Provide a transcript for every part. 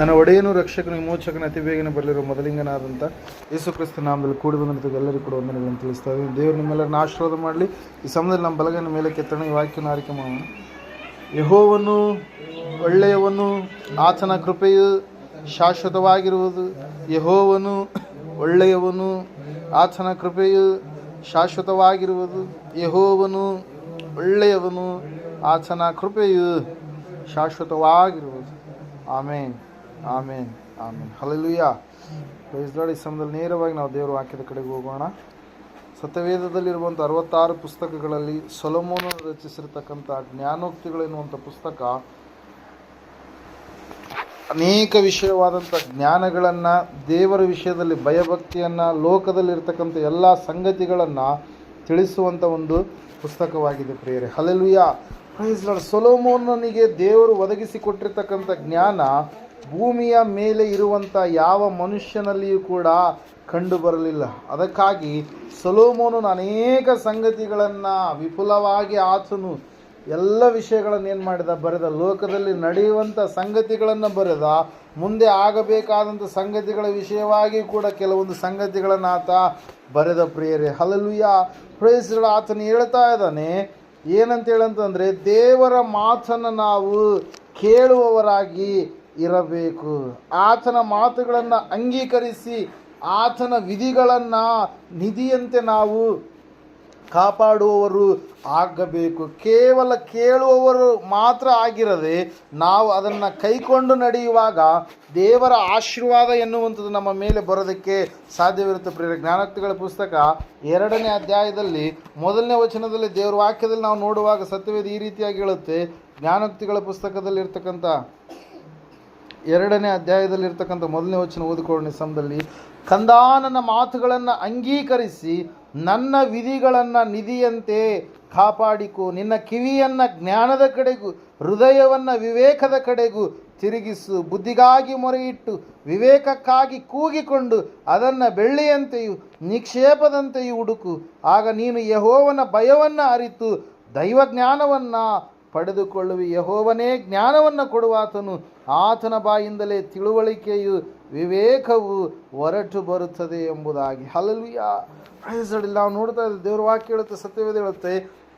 ನನ್ನ ಒಡೆಯನು ರಕ್ಷಕನು ವಿಮೋಚಕನ ಅತಿ ಬೇಗನೆ ಬರಲಿರುವ ಮೊದಲಿಂಗನಾದಂಥ ಯೇಸು ಕ್ರಿಸ್ತ ನಾಮದಲ್ಲಿ ಕೂಡಿ ಬಂದಂಥ ಎಲ್ಲರಿಗೂ ಕೂಡ ವಂದನೆಗಳನ್ನು ತಿಳಿಸ್ತಾ ಇದ್ದೀನಿ. ದೇವರು ನಿಮ್ಮೆಲ್ಲರನ್ನ ಆಶೀರ್ವಾದ ಮಾಡಲಿ. ಈ ಸಮಯದಲ್ಲಿ ನಮ್ಮ ಬಲಗನ ಮೇಲೆ ಕೆತ್ತಣ ಈ ವಾಕ್ಯನ ಆರಿಕೆ ಮಾಡೋಣ. ಯಹೋವನು ಒಳ್ಳೆಯವನು, ಆತನ ಕೃಪೆಯು ಶಾಶ್ವತವಾಗಿರುವುದು. ಯಹೋವನು ಒಳ್ಳೆಯವನು, ಆತನ ಕೃಪೆಯು ಶಾಶ್ವತವಾಗಿರುವುದು. ಯಹೋವನು ಒಳ್ಳೆಯವನು, ಆತನ ಕೃಪೆಯು ಶಾಶ್ವತವಾಗಿರುವುದು. ಆಮೇನ್. ಆಮೇನ್ ಆಮೇನ್. ಹಲಲುಯ್ಯ ಪ್ರೈಸ್ ಈ ಸಮಯದಲ್ಲಿ ನೇರವಾಗಿ ನಾವು ದೇವರು ವಾಕ್ಯದ ಕಡೆಗೆ ಹೋಗೋಣ. ಸತ್ಯವೇದದಲ್ಲಿರುವಂಥ ಅರವತ್ತಾರು ಪುಸ್ತಕಗಳಲ್ಲಿ ಸೊಲಮೋನ ರಚಿಸಿರ್ತಕ್ಕಂಥ ಜ್ಞಾನೋಕ್ತಿಗಳು ಎನ್ನುವಂಥ ಪುಸ್ತಕ ಅನೇಕ ವಿಷಯವಾದಂಥ ಜ್ಞಾನಗಳನ್ನು, ದೇವರ ವಿಷಯದಲ್ಲಿ ಭಯಭಕ್ತಿಯನ್ನು, ಲೋಕದಲ್ಲಿರ್ತಕ್ಕಂಥ ಎಲ್ಲ ಸಂಗತಿಗಳನ್ನು ತಿಳಿಸುವಂಥ ಒಂದು ಪುಸ್ತಕವಾಗಿದೆ ಪ್ರೇರೆ ಹಲಲುಯ್ಯ ಪ್ರೈಸ್ ಸೊಲೋಮೋನನಿಗೆ ದೇವರು ಒದಗಿಸಿಕೊಟ್ಟಿರ್ತಕ್ಕಂಥ ಜ್ಞಾನ ಭೂಮಿಯ ಮೇಲೆ ಇರುವಂಥ ಯಾವ ಮನುಷ್ಯನಲ್ಲಿಯೂ ಕೂಡ ಕಂಡು ಬರಲಿಲ್ಲ. ಅದಕ್ಕಾಗಿ ಸೊಲೋಮೋನು ಅನೇಕ ಸಂಗತಿಗಳನ್ನು ವಿಪುಲವಾಗಿ ಆತನು ಎಲ್ಲ ವಿಷಯಗಳನ್ನು ಏನು ಮಾಡಿದ? ಬರೆದ. ಲೋಕದಲ್ಲಿ ನಡೆಯುವಂಥ ಸಂಗತಿಗಳನ್ನು ಬರೆದ. ಮುಂದೆ ಆಗಬೇಕಾದಂಥ ಸಂಗತಿಗಳ ವಿಷಯವಾಗಿ ಕೂಡ ಕೆಲವೊಂದು ಸಂಗತಿಗಳನ್ನು ಆತ ಬರೆದ ಪ್ರಿಯರೇ. ಹಲಲುಯ್ಯ ಪ್ರೇಸ್ಗಳು ಆತನು ಹೇಳ್ತಾ ಇದ್ದಾನೆ, ಏನಂತ ಹೇಳಂತಂದರೆ ದೇವರ ಮಾತನ್ನು ನಾವು ಕೇಳುವವರಾಗಿ ಇರಬೇಕು. ಆತನ ಮಾತುಗಳನ್ನು ಅಂಗೀಕರಿಸಿ ಆತನ ವಿಧಿಗಳನ್ನು ನಿಧಿಯಂತೆ ನಾವು ಕಾಪಾಡುವವರು ಆಗಬೇಕು. ಕೇವಲ ಕೇಳುವವರು ಮಾತ್ರ ಆಗಿರದೆ ನಾವು ಅದನ್ನು ಕೈಕೊಂಡು ನಡೆಯುವಾಗ ದೇವರ ಆಶೀರ್ವಾದ ಎನ್ನುವಂಥದ್ದು ನಮ್ಮ ಮೇಲೆ ಬರೋದಕ್ಕೆ ಸಾಧ್ಯವಿರುತ್ತೆ. ಪ್ರೇರ ಜ್ಞಾನಕ್ತಿಗಳ ಪುಸ್ತಕ ಎರಡನೇ ಅಧ್ಯಾಯದಲ್ಲಿ ಮೊದಲನೇ ವಚನದಲ್ಲಿ ದೇವರ ವಾಕ್ಯದಲ್ಲಿ ನಾವು ನೋಡುವಾಗ ಸತ್ಯವೇದ ಈ ರೀತಿಯಾಗಿ ಹೇಳುತ್ತೆ. ಜ್ಞಾನೋಕ್ತಿಗಳ ಪುಸ್ತಕದಲ್ಲಿ ಇರ್ತಕ್ಕಂಥ ಎರಡನೇ ಅಧ್ಯಾಯದಲ್ಲಿರ್ತಕ್ಕಂಥ ಮೊದಲನೇ ವಚನ ಓದಿಕೊಳ್ಳೋಣ ಸಮಯದಲ್ಲಿ ಕಂದಾನನ ಮಾತುಗಳನ್ನು ಅಂಗೀಕರಿಸಿ ನನ್ನ ವಿಧಿಗಳನ್ನು ನಿಧಿಯಂತೆ ಕಾಪಾಡಿಕೊ. ನಿನ್ನ ಕಿವಿಯನ್ನು ಜ್ಞಾನದ ಕಡೆಗೂ, ಹೃದಯವನ್ನು ವಿವೇಕದ ಕಡೆಗೂ ತಿರುಗಿಸು. ಬುದ್ಧಿಗಾಗಿ ಮೊರೆಯಿಟ್ಟು, ವಿವೇಕಕ್ಕಾಗಿ ಕೂಗಿಕೊಂಡು ಅದನ್ನು ಬೆಳ್ಳಿಯಂತೆಯೂ, ನಿಕ್ಷೇಪದಂತೆಯೂ ಹುಡುಕು. ಆಗ ನೀನು ಯಹೋವನ ಭಯವನ್ನು ಅರಿತು ದೈವ ಜ್ಞಾನವನ್ನು ಪಡೆದುಕೊಳ್ಳುವಿ. ಯಹೋವನೇ ಜ್ಞಾನವನ್ನು ಕೊಡುವಾತನು. ಆತನ ಬಾಯಿಂದಲೇ ತಿಳುವಳಿಕೆಯು ವಿವೇಕವು ಹೊರಟು ಬರುತ್ತದೆ ಎಂಬುದಾಗಿ. ಹಲಲುಯ ಪ್ರೈಸಡಿಲ್ಲ ನಾವು ನೋಡ್ತಾ ಇದ್ದೀವಿ, ದೇವರ ವಾಕ್ಯ ಹೇಳುತ್ತೆ, ಸತ್ಯವೇದ ಹೇಳುತ್ತೆ,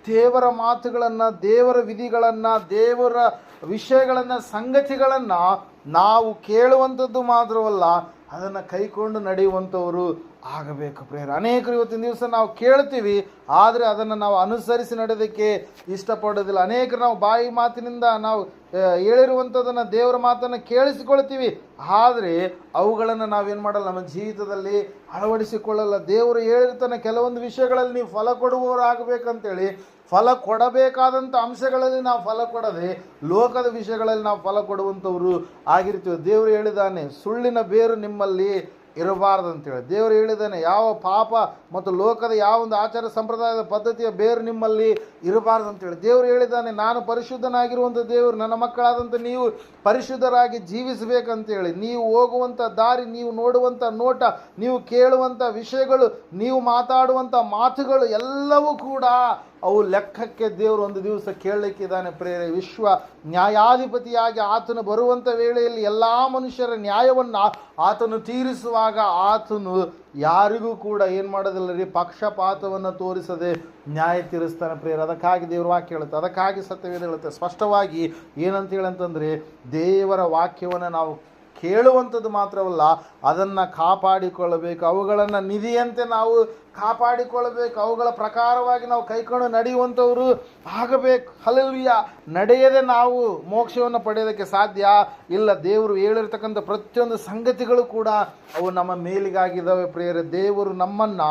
ದೇವರ ಮಾತುಗಳನ್ನು, ದೇವರ ವಿಧಿಗಳನ್ನು, ದೇವರ ವಿಷಯಗಳನ್ನು, ಸಂಗತಿಗಳನ್ನು ನಾವು ಕೇಳುವಂಥದ್ದು ಮಾತ್ರವಲ್ಲ ಅದನ್ನು ಕೈಕೊಂಡು ನಡೆಯುವಂಥವರು ಆಗಬೇಕು ಪ್ರೇರ ಅನೇಕರು ಇವತ್ತಿನ ದಿವಸ ನಾವು ಕೇಳ್ತೀವಿ, ಆದರೆ ಅದನ್ನು ನಾವು ಅನುಸರಿಸಿ ನಡೆಯೋದಕ್ಕೆ ಇಷ್ಟಪಡೋದಿಲ್ಲ. ಅನೇಕರು ನಾವು ಬಾಯಿ ಮಾತಿನಿಂದ ನಾವು ಹೇಳಿರುವಂಥದ್ದನ್ನು ದೇವರ ಮಾತನ್ನು ಕೇಳಿಸಿಕೊಳ್ತೀವಿ. ಆದರೆ ಅವುಗಳನ್ನು ನಾವೇನು ಮಾಡಲ್ಲ, ನಮ್ಮ ಜೀವಿತದಲ್ಲಿ ಅಳವಡಿಸಿಕೊಳ್ಳಲ್ಲ. ದೇವರು ಹೇಳಿರ್ತಾನೆ ಕೆಲವೊಂದು ವಿಷಯಗಳಲ್ಲಿ ನೀವು ಫಲ ಕೊಡುವವರಾಗಬೇಕಂತೇಳಿ ಫಲ ಕೊಡಬೇಕಾದಂಥ ಅಂಶಗಳಲ್ಲಿ ನಾವು ಫಲ ಕೊಡದೆ ಲೋಕದ ವಿಷಯಗಳಲ್ಲಿ ನಾವು ಫಲ ಕೊಡುವಂಥವರು ಆಗಿರ್ತೀವಿ. ದೇವರು ಹೇಳಿದಾನೆ ಸುಳ್ಳಿನ ಬೇರು ನಿಮ್ಮಲ್ಲಿ ಇರಬಾರ್ದು ಅಂತೇಳಿ. ದೇವರು ಹೇಳಿದ್ದಾನೆ, ಯಾವ ಪಾಪ ಮತ್ತು ಲೋಕದ ಯಾವ ಒಂದು ಆಚಾರ ಸಂಪ್ರದಾಯದ ಪದ್ಧತಿಯ ಬೇರು ನಿಮ್ಮಲ್ಲಿ ಇರಬಾರ್ದು ಅಂತೇಳಿ. ದೇವರು ಹೇಳಿದ್ದಾನೆ, ನಾನು ಪರಿಶುದ್ಧನಾಗಿರುವಂಥ ದೇವರು, ನನ್ನ ಮಕ್ಕಳಾದಂಥ ನೀವು ಪರಿಶುದ್ಧರಾಗಿ ಜೀವಿಸಬೇಕಂತೇಳಿ. ನೀವು ಹೋಗುವಂಥ ದಾರಿ, ನೀವು ನೋಡುವಂಥ ನೋಟ, ನೀವು ಕೇಳುವಂಥ ವಿಷಯಗಳು, ನೀವು ಮಾತಾಡುವಂಥ ಮಾತುಗಳು ಎಲ್ಲವೂ ಕೂಡ ಅವು ಲೆಕ್ಕಕ್ಕೆ ದೇವರು ಒಂದು ದಿವಸ ಕೇಳಲಿಕ್ಕಿದ್ದಾನೆ ಪ್ರೇರೆ ವಿಶ್ವ ನ್ಯಾಯಾಧಿಪತಿಯಾಗಿ ಆತನು ಬರುವಂಥ ವೇಳೆಯಲ್ಲಿ ಎಲ್ಲ ಮನುಷ್ಯರ ನ್ಯಾಯವನ್ನು ಆತನು ತೀರಿಸುವಾಗ ಆತನು ಯಾರಿಗೂ ಕೂಡ ಏನು ಮಾಡೋದಿಲ್ಲ ರೀ? ಪಕ್ಷಪಾತವನ್ನು ತೋರಿಸದೆ ನ್ಯಾಯ ತೀರಿಸ್ತಾನೆ ಪ್ರೇರ ಅದಕ್ಕಾಗಿ ದೇವರ ವಾಕ್ಯ ಹೇಳುತ್ತೆ. ಅದಕ್ಕಾಗಿ ಸತ್ಯವೇದ ಹೇಳುತ್ತೆ. ಸ್ಪಷ್ಟವಾಗಿ ಏನಂತ ಹೇಳಂತಂದರೆ ದೇವರ ವಾಕ್ಯವನ್ನು ನಾವು ಕೇಳುವಂಥದ್ದು ಮಾತ್ರವಲ್ಲ, ಅದನ್ನು ಕಾಪಾಡಿಕೊಳ್ಳಬೇಕು. ಅವುಗಳನ್ನು ನಿಧಿಯಂತೆ ನಾವು ಕಾಪಾಡಿಕೊಳ್ಳಬೇಕು. ಅವುಗಳ ಪ್ರಕಾರವಾಗಿ ನಾವು ಕೈಕೊಂಡು ನಡೆಯುವಂಥವರು ಆಗಬೇಕು. ಹಲಲ್ವಿಯ ನಡೆಯದೆ ನಾವು ಮೋಕ್ಷವನ್ನು ಪಡೆಯೋದಕ್ಕೆ ಸಾಧ್ಯ? ಇಲ್ಲ, ದೇವರು ಹೇಳಿರ್ತಕ್ಕಂಥ ಪ್ರತಿಯೊಂದು ಸಂಗತಿಗಳು ಕೂಡ ಅವು ನಮ್ಮ ಮೇಲಿಗಾಗಿದ್ದಾವೆ ಪ್ರಿಯರೇ. ದೇವರು ನಮ್ಮನ್ನು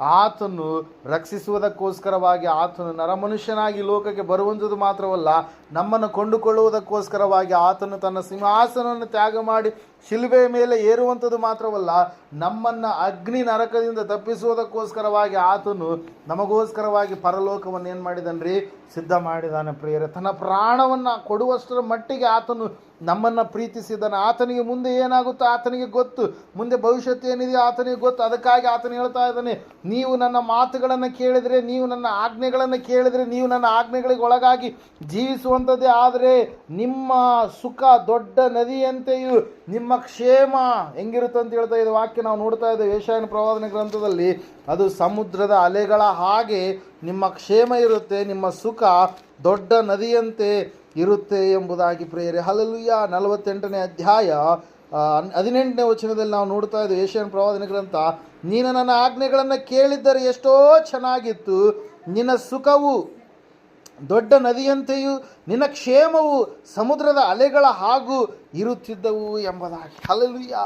ಆತನು ರಕ್ಷಿಸುವುದಕ್ಕೋಸ್ಕರವಾಗಿ, ಆತನು ನರಮನುಷ್ಯನಾಗಿ ಲೋಕಕ್ಕೆ ಬರುವಂಥದ್ದು ಮಾತ್ರವಲ್ಲ, ನಮ್ಮನ್ನು ಕೊಂಡುಕೊಳ್ಳುವುದಕ್ಕೋಸ್ಕರವಾಗಿ ಆತನು ತನ್ನ ಸಿಂಹಾಸನವನ್ನು ತ್ಯಾಗ ಮಾಡಿ ಶಿಲುಬೆಯ ಮೇಲೆ ಏರುವಂಥದ್ದು ಮಾತ್ರವಲ್ಲ, ನಮ್ಮನ್ನು ಅಗ್ನಿ ನರಕದಿಂದ ತಪ್ಪಿಸುವುದಕ್ಕೋಸ್ಕರವಾಗಿ ಆತನು ನಮಗೋಸ್ಕರವಾಗಿ ಪರಲೋಕವನ್ನು ಏನು ಮಾಡಿದನ್ರಿ? ಸಿದ್ಧ ಮಾಡಿದಾನೆ ಪ್ರಿಯರೇ. ತನ್ನ ಪ್ರಾಣವನ್ನು ಕೊಡುವಷ್ಟರ ಮಟ್ಟಿಗೆ ಆತನು ನಮ್ಮನ್ನು ಪ್ರೀತಿಸಿದ್ದಾನೆ ಆತನಿಗೆ ಮುಂದೆ ಏನಾಗುತ್ತೋ ಆತನಿಗೆ ಗೊತ್ತು. ಮುಂದೆ ಭವಿಷ್ಯತ್ ಏನಿದೆಯೋ ಆತನಿಗೆ ಗೊತ್ತು. ಅದಕ್ಕಾಗಿ ಆತನು ಹೇಳ್ತಾ ಇದ್ದಾನೆ, ನೀವು ನನ್ನ ಮಾತುಗಳನ್ನು ಕೇಳಿದರೆ, ನೀವು ನನ್ನ ಆಜ್ಞೆಗಳನ್ನು ಕೇಳಿದರೆ, ನೀವು ನನ್ನ ಆಜ್ಞೆಗಳಿಗೆ ಒಳಗಾಗಿ ಜೀವಿಸುವಂಥದ್ದೇ. ಆದರೆ ನಿಮ್ಮ ಸುಖ ದೊಡ್ಡ ನದಿಯಂತೆಯೂ, ನಿಮ್ಮ ಕ್ಷೇಮ ಹೆಂಗಿರುತ್ತೆ ಅಂತ ಹೇಳ್ತಾ ಇದ್ದ ವಾಕ್ಯ ನಾವು ನೋಡ್ತಾ ಇದ್ದೇವೆ. ಏಷಾಯನ ಪ್ರವಾದನ ಗ್ರಂಥದಲ್ಲಿ ಅದು ಸಮುದ್ರದ ಅಲೆಗಳ ಹಾಗೆ ನಿಮ್ಮ ಕ್ಷೇಮ ಇರುತ್ತೆ, ನಿಮ್ಮ ಸುಖ ದೊಡ್ಡ ನದಿಯಂತೆ ಇರುತ್ತೆ ಎಂಬುದಾಗಿ ಪ್ರೇರೆ ಹಲಲುಯ್ಯ ನಲವತ್ತೆಂಟನೇ ಅಧ್ಯಾಯ ಹದಿನೆಂಟನೇ ವಚನದಲ್ಲಿ ನಾವು ನೋಡ್ತಾ ಇದ್ದೇವೆ ಏಷ್ಯನ್ ಪ್ರವಾದನ ಗ್ರಂಥ, ನೀನು ನನ್ನ ಆಜ್ಞೆಗಳನ್ನು ಕೇಳಿದ್ದರೆ ಎಷ್ಟೋ ಚೆನ್ನಾಗಿತ್ತು. ನಿನ್ನ ಸುಖವು ದೊಡ್ಡ ನದಿಯಂತೆಯೂ, ನಿನ್ನ ಕ್ಷೇಮವು ಸಮುದ್ರದ ಅಲೆಗಳ ಹಾಗೂ ಇರುತ್ತಿದ್ದವು ಎಂಬುದಾಗಿ. Hallelujah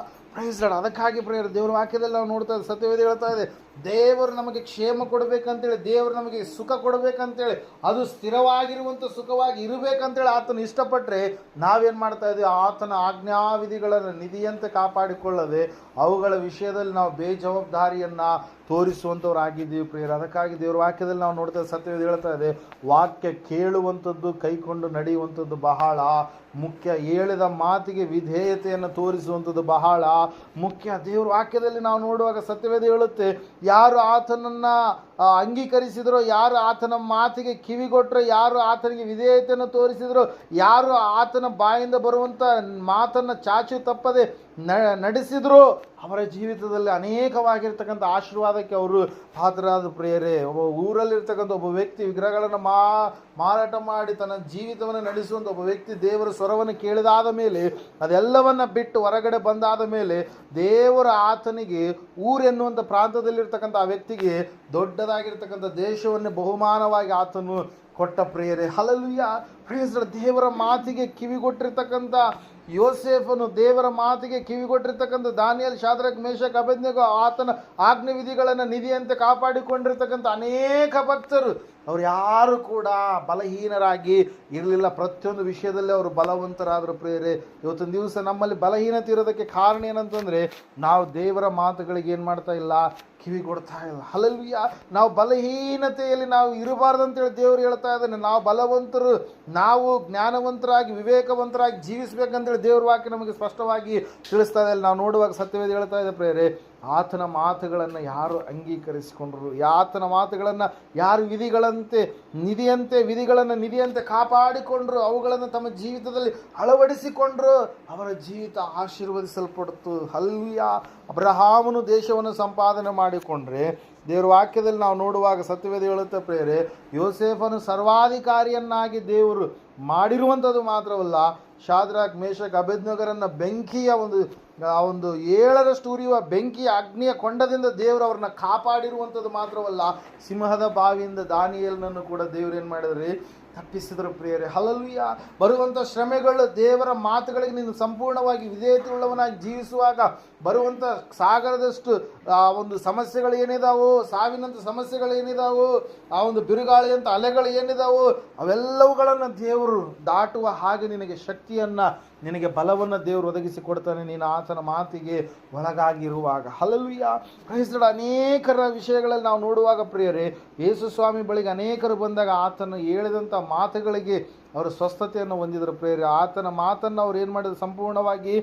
lord. ಅದಕ್ಕಾಗಿ ಪ್ರೇಯರ್, ದೇವರ ವಾಕ್ಯದಲ್ಲಿ ನಾವು ನೋಡ್ತಾ ಇದ್ದೇವೆ ಸತ್ಯವೇದಿ ಹೇಳ್ತಾ ಇದೆ ದೇವರು ನಮಗೆ ಕ್ಷೇಮ ಕೊಡಬೇಕಂತೇಳಿ, ದೇವರು ನಮಗೆ ಸುಖ ಕೊಡಬೇಕಂತೇಳಿ, ಅದು ಸ್ಥಿರವಾಗಿರುವಂಥ ಸುಖವಾಗಿ ಇರಬೇಕಂತೇಳಿ ಆತನ ಇಷ್ಟಪಟ್ಟರೆ ನಾವೇನು ಮಾಡ್ತಾ ಇದ್ದೀವಿ ಆತನ ಆಜ್ಞಾವಿಧಿಗಳನ್ನು ನಿಧಿಯಂತೆ ಕಾಪಾಡಿಕೊಳ್ಳದೆ ಅವುಗಳ ವಿಷಯದಲ್ಲಿ ನಾವು ಬೇಜವಾಬ್ದಾರಿಯನ್ನು ತೋರಿಸುವಂಥವ್ರಾಗಿದ್ದೀವಿ ಪ್ರಿಯರು. ಅದಕ್ಕಾಗಿ ದೇವರ ವಾಕ್ಯದಲ್ಲಿ ನಾವು ನೋಡ್ತಾ ಸತ್ಯವೇ ಹೇಳ್ತಾ ಇದೆ, ವಾಕ್ಯ ಕೇಳುವಂಥದ್ದು, ಕೈಕೊಂಡು ನಡೆಯುವಂಥದ್ದು ಬಹಳ ಮುಖ್ಯ. ಹೇಳಿದ ಮಾತಿಗೆ ವಿಧೇಯತೆಯನ್ನು ತೋರಿಸುವಂಥದ್ದು ಬಹಳ ಮುಖ್ಯ. ದೇವರ ವಾಕ್ಯದಲ್ಲಿ ನಾವು ನೋಡುವಾಗ ಸತ್ಯವೇದ ಹೇಳುತ್ತೆ ಯಾರು ಆತನನ್ನು ಅಂಗೀಕರಿಸಿದರೋ, ಯಾರು ಆತನ ಮಾತಿಗೆ ಕಿವಿಗೊಟ್ಟರೋ ಯಾರು ಆತನಿಗೆ ವಿಧೇಯತೆಯನ್ನು ತೋರಿಸಿದ್ರು, ಯಾರು ಆತನ ಬಾಯಿಂದ ಬರುವಂಥ ಮಾತನ್ನು ಚಾಚು ತಪ್ಪದೆ ನಡೆಸಿದ್ರು. ಅವರ ಜೀವಿತದಲ್ಲಿ ಅನೇಕವಾಗಿರ್ತಕ್ಕಂಥ ಆಶೀರ್ವಾದಕ್ಕೆ ಅವರು ಪಾತ್ರರಾದ ಪ್ರೇರೆ ಒಬ್ಬ ಊರಲ್ಲಿರ್ತಕ್ಕಂಥ ಒಬ್ಬ ವ್ಯಕ್ತಿ ವಿಗ್ರಹಗಳನ್ನು ಮಾ, ಮಾರಾಟ ಮಾಡಿ ತನ್ನ ಜೀವಿತವನ್ನು ನಡೆಸುವಂಥ ಒಬ್ಬ ವ್ಯಕ್ತಿ ದೇವರ ಸ್ವರವನ್ನು ಕೇಳಿದಾದ ಮೇಲೆ, ಅದೆಲ್ಲವನ್ನು ಬಿಟ್ಟು ಹೊರಗಡೆ ಬಂದಾದ ಮೇಲೆ ದೇವರ ಆತನಿಗೆ ಊರೆನ್ನುವಂಥ ಪ್ರಾಂತದಲ್ಲಿರ್ತಕ್ಕಂಥ ಆ ವ್ಯಕ್ತಿಗೆ ದೊಡ್ಡದಾಗಿರ್ತಕ್ಕಂಥ ದೇಶವನ್ನೇ ಬಹುಮಾನವಾಗಿ ಆತನು ಕೊಟ್ಟ ಪ್ರೇರೆ ಹಲಲುಯ್ಯ ಪ್ರೇಸ್ ದೇವರ ಮಾತಿಗೆ ಕಿವಿಗೊಟ್ಟಿರ್ತಕ್ಕಂಥ ಯೋಸೇಫನು ದೇವರ ಮಾತಿಗೆ ಕಿವಿಗೊಟ್ಟಿರ್ತಕ್ಕಂಥ ದಾನಿಯಲ್, ಶಾದ್ರಕ್ ಮೇಷಕ್ ಅಭಜ್ಞಗೋ ಆತನ ಆಜ್ಞೆ ವಿಧಿಗಳನ್ನು ನಿಧಿಯಂತೆ ಕಾಪಾಡಿಕೊಂಡಿರ್ತಕ್ಕಂಥ ಅನೇಕ ಭಕ್ತರು. ಅವ್ರು ಯಾರು ಕೂಡ ಬಲಹೀನರಾಗಿ ಇರಲಿಲ್ಲ. ಪ್ರತಿಯೊಂದು ವಿಷಯದಲ್ಲಿ ಅವರು ಬಲವಂತರಾದರು ಪ್ರೇರೆ ಇವತ್ತೊಂದು ದಿವಸ ನಮ್ಮಲ್ಲಿ ಬಲಹೀನತೆ ಇರೋದಕ್ಕೆ ಕಾರಣ ಏನಂತಂದರೆ, ನಾವು ದೇವರ ಮಾತುಗಳಿಗೆ ಏನು ಮಾಡ್ತಾ ಇಲ್ಲ? ಕಿವಿ ಕೊಡ್ತಾ ಇಲ್ಲ ಹಲಲ್ವಿಯ ನಾವು ಬಲಹೀನತೆಯಲ್ಲಿ ನಾವು ಇರಬಾರ್ದು ಅಂತೇಳಿ ದೇವರು ಹೇಳ್ತಾ ಇದ್ದಾನೆ. ನಾವು ಬಲವಂತರು, ನಾವು ಜ್ಞಾನವಂತರಾಗಿ, ವಿವೇಕವಂತರಾಗಿ ಜೀವಿಸ್ಬೇಕಂತೇಳಿ ದೇವ್ರ ವಾಕ್ಯ ನಮಗೆ ಸ್ಪಷ್ಟವಾಗಿ ತಿಳಿಸ್ತಾ ಇದೆ. ನಾವು ನೋಡುವಾಗ ಸತ್ಯವೇದ ಹೇಳ್ತಾ ಇದೆ ಪ್ರೇರೆ ಆತನ ಮಾತುಗಳನ್ನು ಯಾರು ಅಂಗೀಕರಿಸಿಕೊಂಡ್ರು? ಆತನ ಮಾತುಗಳನ್ನು ಯಾರು ವಿಧಿಗಳಂತೆ, ನಿಧಿಯಂತೆ, ವಿಧಿಗಳನ್ನು ನಿಧಿಯಂತೆ ಕಾಪಾಡಿಕೊಂಡ್ರು? ಅವುಗಳನ್ನು ತಮ್ಮ ಜೀವಿತದಲ್ಲಿ ಅಳವಡಿಸಿಕೊಂಡ್ರು? ಅವರ ಜೀವಿತ ಆಶೀರ್ವದಿಸಲ್ಪಡ್ತು. ಹಲ್ವಿಯ ಅಬ್ರಹಾಮನು ದೇಶವನ್ನು ಸಂಪಾದನೆ ಮಾಡಿಕೊಂಡ್ರೆ, ದೇವರ ವಾಕ್ಯದಲ್ಲಿ ನಾವು ನೋಡುವಾಗ ಸತ್ಯವೇದ ಹೇಳುತ್ತೆ ಪ್ರೇರೆ ಯೋಸೇಫನು ಸರ್ವಾಧಿಕಾರಿಯನ್ನಾಗಿ ದೇವರು ಮಾಡಿರುವಂಥದ್ದು ಮಾತ್ರವಲ್ಲ, ಶಾದ್ರಾಕ್ ಮೇಷಕ್ ಅಭಿಜ್ಞಗರನ್ನು ಬೆಂಕಿಯ ಒಂದು, ಆ ಒಂದು ಏಳರಷ್ಟು ಉರಿಯುವ ಬೆಂಕಿಯ ಅಗ್ನಿಯ ಕೊಂಡದಿಂದ ದೇವರು ಅವ್ರನ್ನ ಕಾಪಾಡಿರುವಂಥದ್ದು ಮಾತ್ರವಲ್ಲ, ಸಿಂಹದ ಬಾವಿಯಿಂದ ದಾನಿಯಲ್ನನ್ನು ಕೂಡ ದೇವರು ಏನು ಮಾಡಿದ್ರಿ? ತಪ್ಪಿಸಿದರು ಪ್ರಿಯರೇ. ಹಲಲ್ವಿಯ ಬರುವಂಥ ಶ್ರಮೆಗಳು ದೇವರ ಮಾತುಗಳಿಗೆ ನೀನು ಸಂಪೂರ್ಣವಾಗಿ ವಿಧೇಯತೆ ಉಳ್ಳವನಾಗಿ ಜೀವಿಸುವಾಗ ಬರುವಂಥ ಸಾಗರದಷ್ಟು, ಆ, ಒಂದು ಸಮಸ್ಯೆಗಳು ಏನಿದಾವೋ, ಸಾವಿನಂಥ ಸಮಸ್ಯೆಗಳು ಏನಿದಾವೋ, ಆ ಒಂದು ಬಿರುಗಾಳಿಯಂಥ ಅಲೆಗಳು ಏನಿದಾವೋ, ಅವೆಲ್ಲವುಗಳನ್ನು ದೇವರು ದಾಟುವ ಹಾಗೆ ನಿನಗೆ ಶಕ್ತಿಯನ್ನು ನಿನಗೆ ಬಲವನ್ನು ದೇವರು ಒದಗಿಸಿ ಕೊಡ್ತಾನೆ, ನೀನು ಆತನ ಮಾತಿಗೆ ಒಳಗಾಗಿರುವಾಗ. ಹಲಲ್ವಿಯ ಕ್ರೈಸ್ತಡ ಅನೇಕರ ವಿಷಯಗಳಲ್ಲಿ ನಾವು ನೋಡುವಾಗ ಪ್ರಿಯರೇ, ಯೇಸು ಸ್ವಾಮಿ ಬಳಿಗೆ ಅನೇಕರು ಬಂದಾಗ ಆತನ ಹೇಳಿದಂಥ ಮಾತುಗಳಿಗೆ ಅವರು ಸ್ವಸ್ಥತೆಯನ್ನು ಹೊಂದಿದರು ಪ್ರಿಯರೇ. ಆತನ ಮಾತನ್ನು ಅವ್ರು ಏನು ಮಾಡಿದ್ರು? ಸಂಪೂರ್ಣವಾಗಿ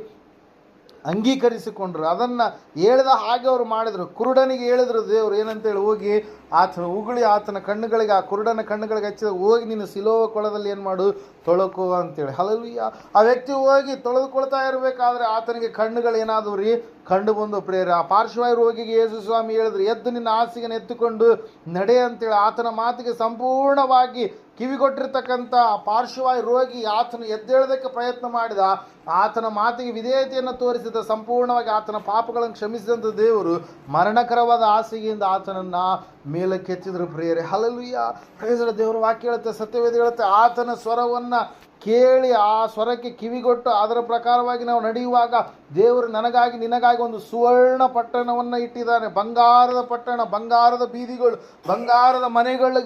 ಅಂಗೀಕರಿಸಿಕೊಂಡ್ರು. ಅದನ್ನು ಹೇಳಿದ ಹಾಗೆ ಅವರು ಮಾಡಿದರು. ಕುರುಡನಿಗೆ ಹೇಳಿದ್ರು, ದೇವರು ಏನಂತೇಳಿ ಹೋಗಿ ಆತನ ಉಗುಳಿ ಆತನ ಕಣ್ಣುಗಳಿಗೆ, ಆ ಕುರುಡನ ಕಣ್ಣುಗಳಿಗೆ ಹಚ್ಚಿದ, ಹೋಗಿ ನೀನು ಸಿಲೋವ ಕೊಳದಲ್ಲಿ ಏನು ಮಾಡು? ತೊಳಕು ಅಂತೇಳಿ. ಹಲವು ಆ ವ್ಯಕ್ತಿ ಹೋಗಿ ತೊಳೆದುಕೊಳ್ತಾ ಇರಬೇಕಾದ್ರೆ ಆತನಿಗೆ ಕಣ್ಣುಗಳು ಏನಾದವು ರೀ? ಕಂಡು ಬಂದು ಪ್ರೇರ ಆ ಪಾರ್ಶ್ವಾಯ ರೋಗಿಗೆ ಯೇಸು ಸ್ವಾಮಿ ಹೇಳಿದ್ರು, ಎದ್ದು ನಿನ್ನ ಹಾಸಿಗೆನ ಎತ್ತುಕೊಂಡು ನಡೆ ಅಂತೇಳಿ ಆತನ ಮಾತಿಗೆ ಸಂಪೂರ್ಣವಾಗಿ ಕಿವಿಗೊಟ್ಟಿರ್ತಕ್ಕಂಥ ಪಾರ್ಶ್ವವಾಯು ರೋಗಿ ಆತನ ಎದ್ದೇಳೋದಕ್ಕೆ ಪ್ರಯತ್ನ ಮಾಡಿದ, ಆತನ ಮಾತಿಗೆ ವಿಧೇಯತೆಯನ್ನು ತೋರಿಸಿದ, ಸಂಪೂರ್ಣವಾಗಿ ಆತನ ಪಾಪಗಳನ್ನು ಕ್ಷಮಿಸಿದಂಥ ದೇವರು ಮರಣಕರವಾದ ಆಸೆಗೆಯಿಂದ ಆತನನ್ನು ಮೇಲಕ್ಕೆತ್ತಿದ್ರು ಪ್ರಿಯರೇ ಹಲಲುಯ್ಯ ಪ್ರೇಸರ ದೇವರು ವಾಕ್ಯ ಹೇಳುತ್ತೆ, ಸತ್ಯವೇದ ಹೇಳುತ್ತೆ, ಆತನ ಸ್ವರವನ್ನು ಕೇಳಿ ಆ ಸ್ವರಕ್ಕೆ ಕಿವಿಗೊಟ್ಟು ಅದರ ಪ್ರಕಾರವಾಗಿ ನಾವು ನಡೆಯುವಾಗ ದೇವರು ನನಗಾಗಿ ನಿನಗಾಗಿ ಒಂದು ಸುವರ್ಣ ಪಟ್ಟಣವನ್ನು ಇಟ್ಟಿದ್ದಾನೆ. ಬಂಗಾರದ ಪಟ್ಟಣ, ಬಂಗಾರದ ಬೀದಿಗಳು, ಬಂಗಾರದ ಮನೆಗಳ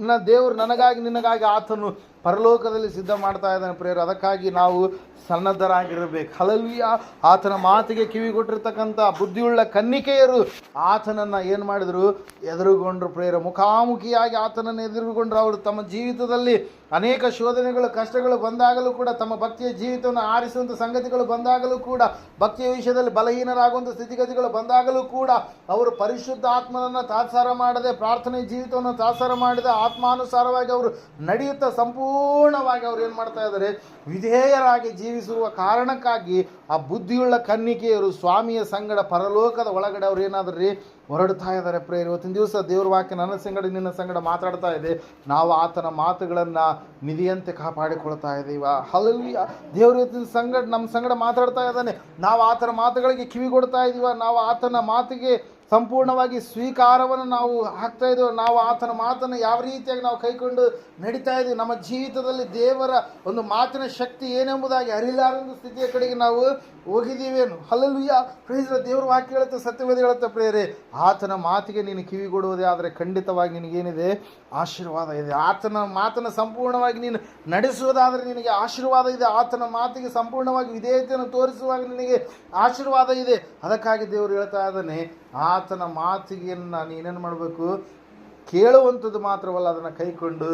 ನ ದೇವರು ನನಗಾಗಿ ನಿನಗಾಗಿ ಆತನು ಪರಲೋಕದಲ್ಲಿ ಸಿದ್ಧ ಮಾಡ್ತಾ ಇದ್ದಾನೆ ಪ್ರೇಯರ್. ಅದಕ್ಕಾಗಿ ನಾವು ಸನ್ನದ್ಧರಾಗಿರಬೇಕು. ಹಲವಿಯ ಆತನ ಮಾತಿಗೆ ಕಿವಿಗೊಟ್ಟಿರ್ತಕ್ಕಂಥ ಬುದ್ಧಿಯುಳ್ಳ ಕನ್ನಿಕೆಯರು ಆತನನ್ನು ಏನು ಮಾಡಿದರು? ಎದುರುಗೊಂಡರು ಪ್ರೇಯರ. ಮುಖಾಮುಖಿಯಾಗಿ ಆತನನ್ನು ಎದುರುಗೊಂಡರು. ಅವರು ತಮ್ಮ ಜೀವಿತದಲ್ಲಿ ಅನೇಕ ಶೋಧನೆಗಳು, ಕಷ್ಟಗಳು ಬಂದಾಗಲೂ ಕೂಡ ತಮ್ಮ ಭಕ್ತಿಯ ಜೀವಿತವನ್ನು ಆರಿಸುವಂಥ ಸಂಗತಿಗಳು ಬಂದಾಗಲೂ ಕೂಡ, ಭಕ್ತಿಯ ವಿಷಯದಲ್ಲಿ ಬಲಹೀನರಾಗುವಂಥ ಸ್ಥಿತಿಗತಿಗಳು ಬಂದಾಗಲೂ ಕೂಡ ಅವರು ಪರಿಶುದ್ಧ ಆತ್ಮನನ್ನು ತಾತ್ಸಾರ ಮಾಡದೆ ಪ್ರಾರ್ಥನೆ ಜೀವಿತವನ್ನು ತಾತ್ಸಾರ ಮಾಡಿದ, ಆತ್ಮಾನುಸಾರವಾಗಿ ಅವರು ನಡೆಯುತ್ತಾ ಸಂಪೂರ್ಣವಾಗಿ ಅವರು ಏನು ಮಾಡ್ತಾ ಇದ್ದಾರೆ, ವಿಧೇಯರಾಗಿ ಜೀವಿಸುವ ಕಾರಣಕ್ಕಾಗಿ ಆ ಬುದ್ಧಿಯುಳ್ಳ ಕನ್ನಿಕೆಯರು ಸ್ವಾಮಿಯ ಸಂಗಡ ಪರಲೋಕದ ಒಳಗಡೆ ಅವ್ರು ಏನಾದರೂ ರೀ ಹೊರಡ್ತಾ ಇದ್ದಾರೆ ಪ್ರೇಯರ್. ಇವತ್ತಿನ ದಿವಸ ದೇವ್ರ ವಾಕ್ಯ ನನ್ನ ಸಂಗಡ, ನಿನ್ನ ಸಂಗಡ ಮಾತಾಡ್ತಾ ಇದೆ. ನಾವು ಆತನ ಮಾತುಗಳನ್ನು ನಿಧಿಯಂತೆ ಕಾಪಾಡಿಕೊಳ್ತಾ ಇದ್ದೀವ ಹಲಲಿಯ ದೇವ್ರ ಇವತ್ತಿನ ಸಂಗಡ, ನಮ್ಮ ಸಂಗಡ ಮಾತಾಡ್ತಾ ಇದ್ದಾನೆ. ನಾವು ಆತನ ಮಾತುಗಳಿಗೆ ಕಿವಿ ಕೊಡ್ತಾ ಇದ್ದೀವ ನಾವು ಆತನ ಮಾತಿಗೆ ಸಂಪೂರ್ಣವಾಗಿ ಸ್ವೀಕಾರವನ್ನು ನಾವು ಹಾಕ್ತಾ ಇದ್ದೇವೆ ನಾವು ಆತನ ಮಾತನ್ನು ಯಾವ ರೀತಿಯಾಗಿ ನಾವು ಕೈಕೊಂಡು ನಡೀತಾ ಇದ್ದೀವಿ ನಮ್ಮ ಜೀವಿತದಲ್ಲಿ ದೇವರ ಒಂದು ಮಾತಿನ ಶಕ್ತಿ ಏನೆಂಬುದಾಗಿ ಅರಿಲಾರದ ಸ್ಥಿತಿಯ ಕಡೆಗೆ ನಾವು ಹೋಗಿದ್ದೀವೇನು? ಹಲಲುಯ್ಯ ಪ್ರೇರಿಸಿದ ದೇವರು ವಾಕ್ಯ ಹೇಳುತ್ತೆ, ಸತ್ಯವೇದ ಹೇಳುತ್ತೆ ಪ್ರೇರೆ ಆತನ ಮಾತಿಗೆ ನೀನು ಕಿವಿಗೊಡುವುದೇ ಆದರೆ ಖಂಡಿತವಾಗಿ ನಿನಗೇನಿದೆ? ಆಶೀರ್ವಾದ ಇದೆ. ಆತನ ಮಾತನ್ನು ಸಂಪೂರ್ಣವಾಗಿ ನೀನು ನಡೆಸುವುದಾದರೆ ನಿನಗೆ ಆಶೀರ್ವಾದ ಇದೆ. ಆತನ ಮಾತಿಗೆ ಸಂಪೂರ್ಣವಾಗಿ ವಿಧೇಯತೆಯನ್ನು ತೋರಿಸುವಾಗ ನಿನಗೆ ಆಶೀರ್ವಾದ ಇದೆ. ಅದಕ್ಕಾಗಿ ದೇವರು ಹೇಳ್ತಾ ಇದ್ದಾನೆ, ಆತನ ಮಾತಿಗೆ ನೀನೇನು ಮಾಡಬೇಕು? ಕೇಳುವಂಥದ್ದು ಮಾತ್ರವಲ್ಲ, ಅದನ್ನು ಕೈಕೊಂಡು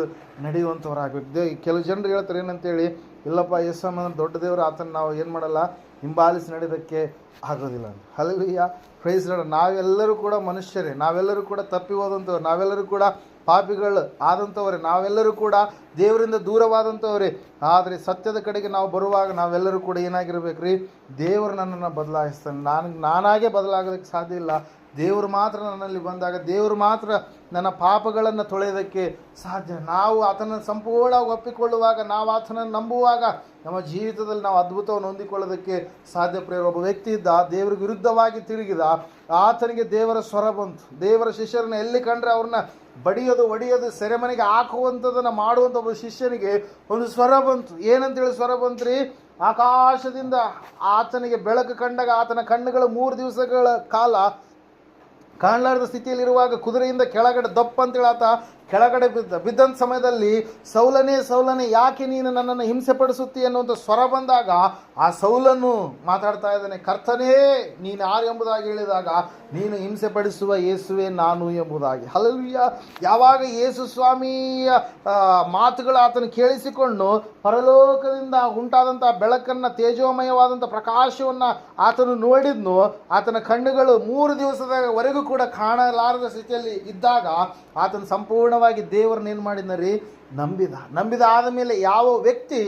ನಡೆಯುವಂಥವ್ರಾಗಬೇಕು. ದೇ, ಕೆಲವು ಜನರು ಹೇಳ್ತಾರೆ, ಏನಂತೇಳಿ, ಇಲ್ಲಪ್ಪ ಯೇಸಮ್ಮ ದೊಡ್ಡ ದೇವರು, ಆತನ ನಾವು ಏನು ಮಾಡಲ್ಲ? ಹಿಂಬಾಲಿಸಿ ನಡೆಯೋದಕ್ಕೆ ಆಗೋದಿಲ್ಲ ಅಂತ. ಹಲವಿಯ ಪ್ರೈಸ್ ನಾವೆಲ್ಲರೂ ಕೂಡ ಮನುಷ್ಯರೇ, ನಾವೆಲ್ಲರೂ ಕೂಡ ತಪ್ಪಿ ಹೋದಂಥವ್ರು, ನಾವೆಲ್ಲರೂ ಕೂಡ ಪಾಪಿಗಳು ಆದಂಥವರೇ, ನಾವೆಲ್ಲರೂ ಕೂಡ ದೇವರಿಂದ ದೂರವಾದಂಥವರೇ. ಆದರೆ ಸತ್ಯದ ಕಡೆಗೆ ನಾವು ಬರುವಾಗ ನಾವೆಲ್ಲರೂ ಕೂಡ ಏನಾಗಿರ್ಬೇಕು ರೀ ದೇವರು ನನ್ನನ್ನು ಬದಲಾಯಿಸ್ತಾನೆ. ನಾನು, ನಾನಾಗೆ ಬದಲಾಗೋದಕ್ಕೆ ಸಾಧ್ಯ ಇಲ್ಲ. ದೇವರು ಮಾತ್ರ ನನ್ನಲ್ಲಿ ಬಂದಾಗ, ದೇವರು ಮಾತ್ರ ನನ್ನ ಪಾಪಗಳನ್ನು ತೊಳೆಯೋದಕ್ಕೆ ಸಾಧ್ಯ. ನಾವು ಆತನ ಸಂಪೂರ್ಣವಾಗಿ ಒಪ್ಪಿಕೊಳ್ಳುವಾಗ, ನಾವು ಆತನನ್ನು ನಂಬುವಾಗ, ನಮ್ಮ ಜೀವಿತದಲ್ಲಿ ನಾವು ಅದ್ಭುತವನ್ನು ಹೊಂದಿಕೊಳ್ಳೋದಕ್ಕೆ ಸಾಧ್ಯ. ಪ್ರೇರ ಒಬ್ಬ ವ್ಯಕ್ತಿ ಇದ್ದ ದೇವ್ರ ವಿರುದ್ಧವಾಗಿ ತಿರುಗಿದ, ಆತನಿಗೆ ದೇವರ ಸ್ವರ ಬಂತು. ದೇವರ ಶಿಷ್ಯರನ್ನ ಎಲ್ಲಿ ಕಂಡ್ರೆ ಅವ್ರನ್ನ ಬಡಿಯೋದು, ಒಡೆಯೋದು, ಸೆರೆಮನೆಗೆ ಹಾಕುವಂಥದ್ದನ್ನು ಮಾಡುವಂಥ ಒಬ್ಬ ಶಿಷ್ಯನಿಗೆ ಒಂದು ಸ್ವರ ಬಂತು. ಏನಂತೇಳಿ ಸ್ವರ ಬಂತ್ರಿ? ಆಕಾಶದಿಂದ ಆತನಿಗೆ ಬೆಳಕು ಕಂಡಾಗ ಆತನ ಕಣ್ಣುಗಳು ಮೂರು ದಿವಸಗಳ ಕಾಲ ಕಾಣಲಾರದ ಸ್ಥಿತಿಯಲ್ಲಿರುವಾಗ ಕುದುರೆಯಿಂದ ಕೆಳಗಡೆ ದಪ್ಪ ಅಂತೇಳಿ ಆತ ಕೆಳಗಡೆ ಬಿದ್ದ ಬಿದ್ದಂಥ ಸಮಯದಲ್ಲಿ ಸೌಲನೇ ಸೌಲನೆ ಯಾಕೆ ನೀನು ನನ್ನನ್ನು ಹಿಂಸೆ ಪಡಿಸುತ್ತಿ ಅನ್ನುವಂಥ ಸ್ವರ ಬಂದಾಗ ಆ ಸೌಲನ್ನು ಮಾತಾಡ್ತಾ ಇದ್ದಾನೆ, ಕರ್ತನೇ, ನೀನು ಯಾರು ಎಂಬುದಾಗಿ ಹೇಳಿದಾಗ ನೀನು ಹಿಂಸೆ ಪಡಿಸುವ ಯೇಸುವೆ ನಾನು ಎಂಬುದಾಗಿ. ಹಲವಿಯ ಯಾವಾಗ ಯೇಸು ಸ್ವಾಮಿಯ ಮಾತುಗಳು ಆತನು ಕೇಳಿಸಿಕೊಂಡು ಪರಲೋಕದಿಂದ ಉಂಟಾದಂಥ ಬೆಳಕನ್ನು ತೇಜೋಮಯವಾದಂಥ ಪ್ರಕಾಶವನ್ನು ಆತನು ನೋಡಿದ್ನು, ಆತನ ಕಣ್ಣುಗಳು ಮೂರು ದಿವಸದವರೆಗೂ ಕೂಡ ಕಾಣಲಾರದ ಸ್ಥಿತಿಯಲ್ಲಿ ಇದ್ದಾಗ ಆತನ ಸಂಪೂರ್ಣವಾಗಿ ದೇವರನ್ನ ಏನು ಮಾಡಿದ್ನರಿ? ನಂಬಿದ. ನಂಬಿದ ಆದ ಮೇಲೆ ಯಾವ ವ್ಯಕ್ತಿ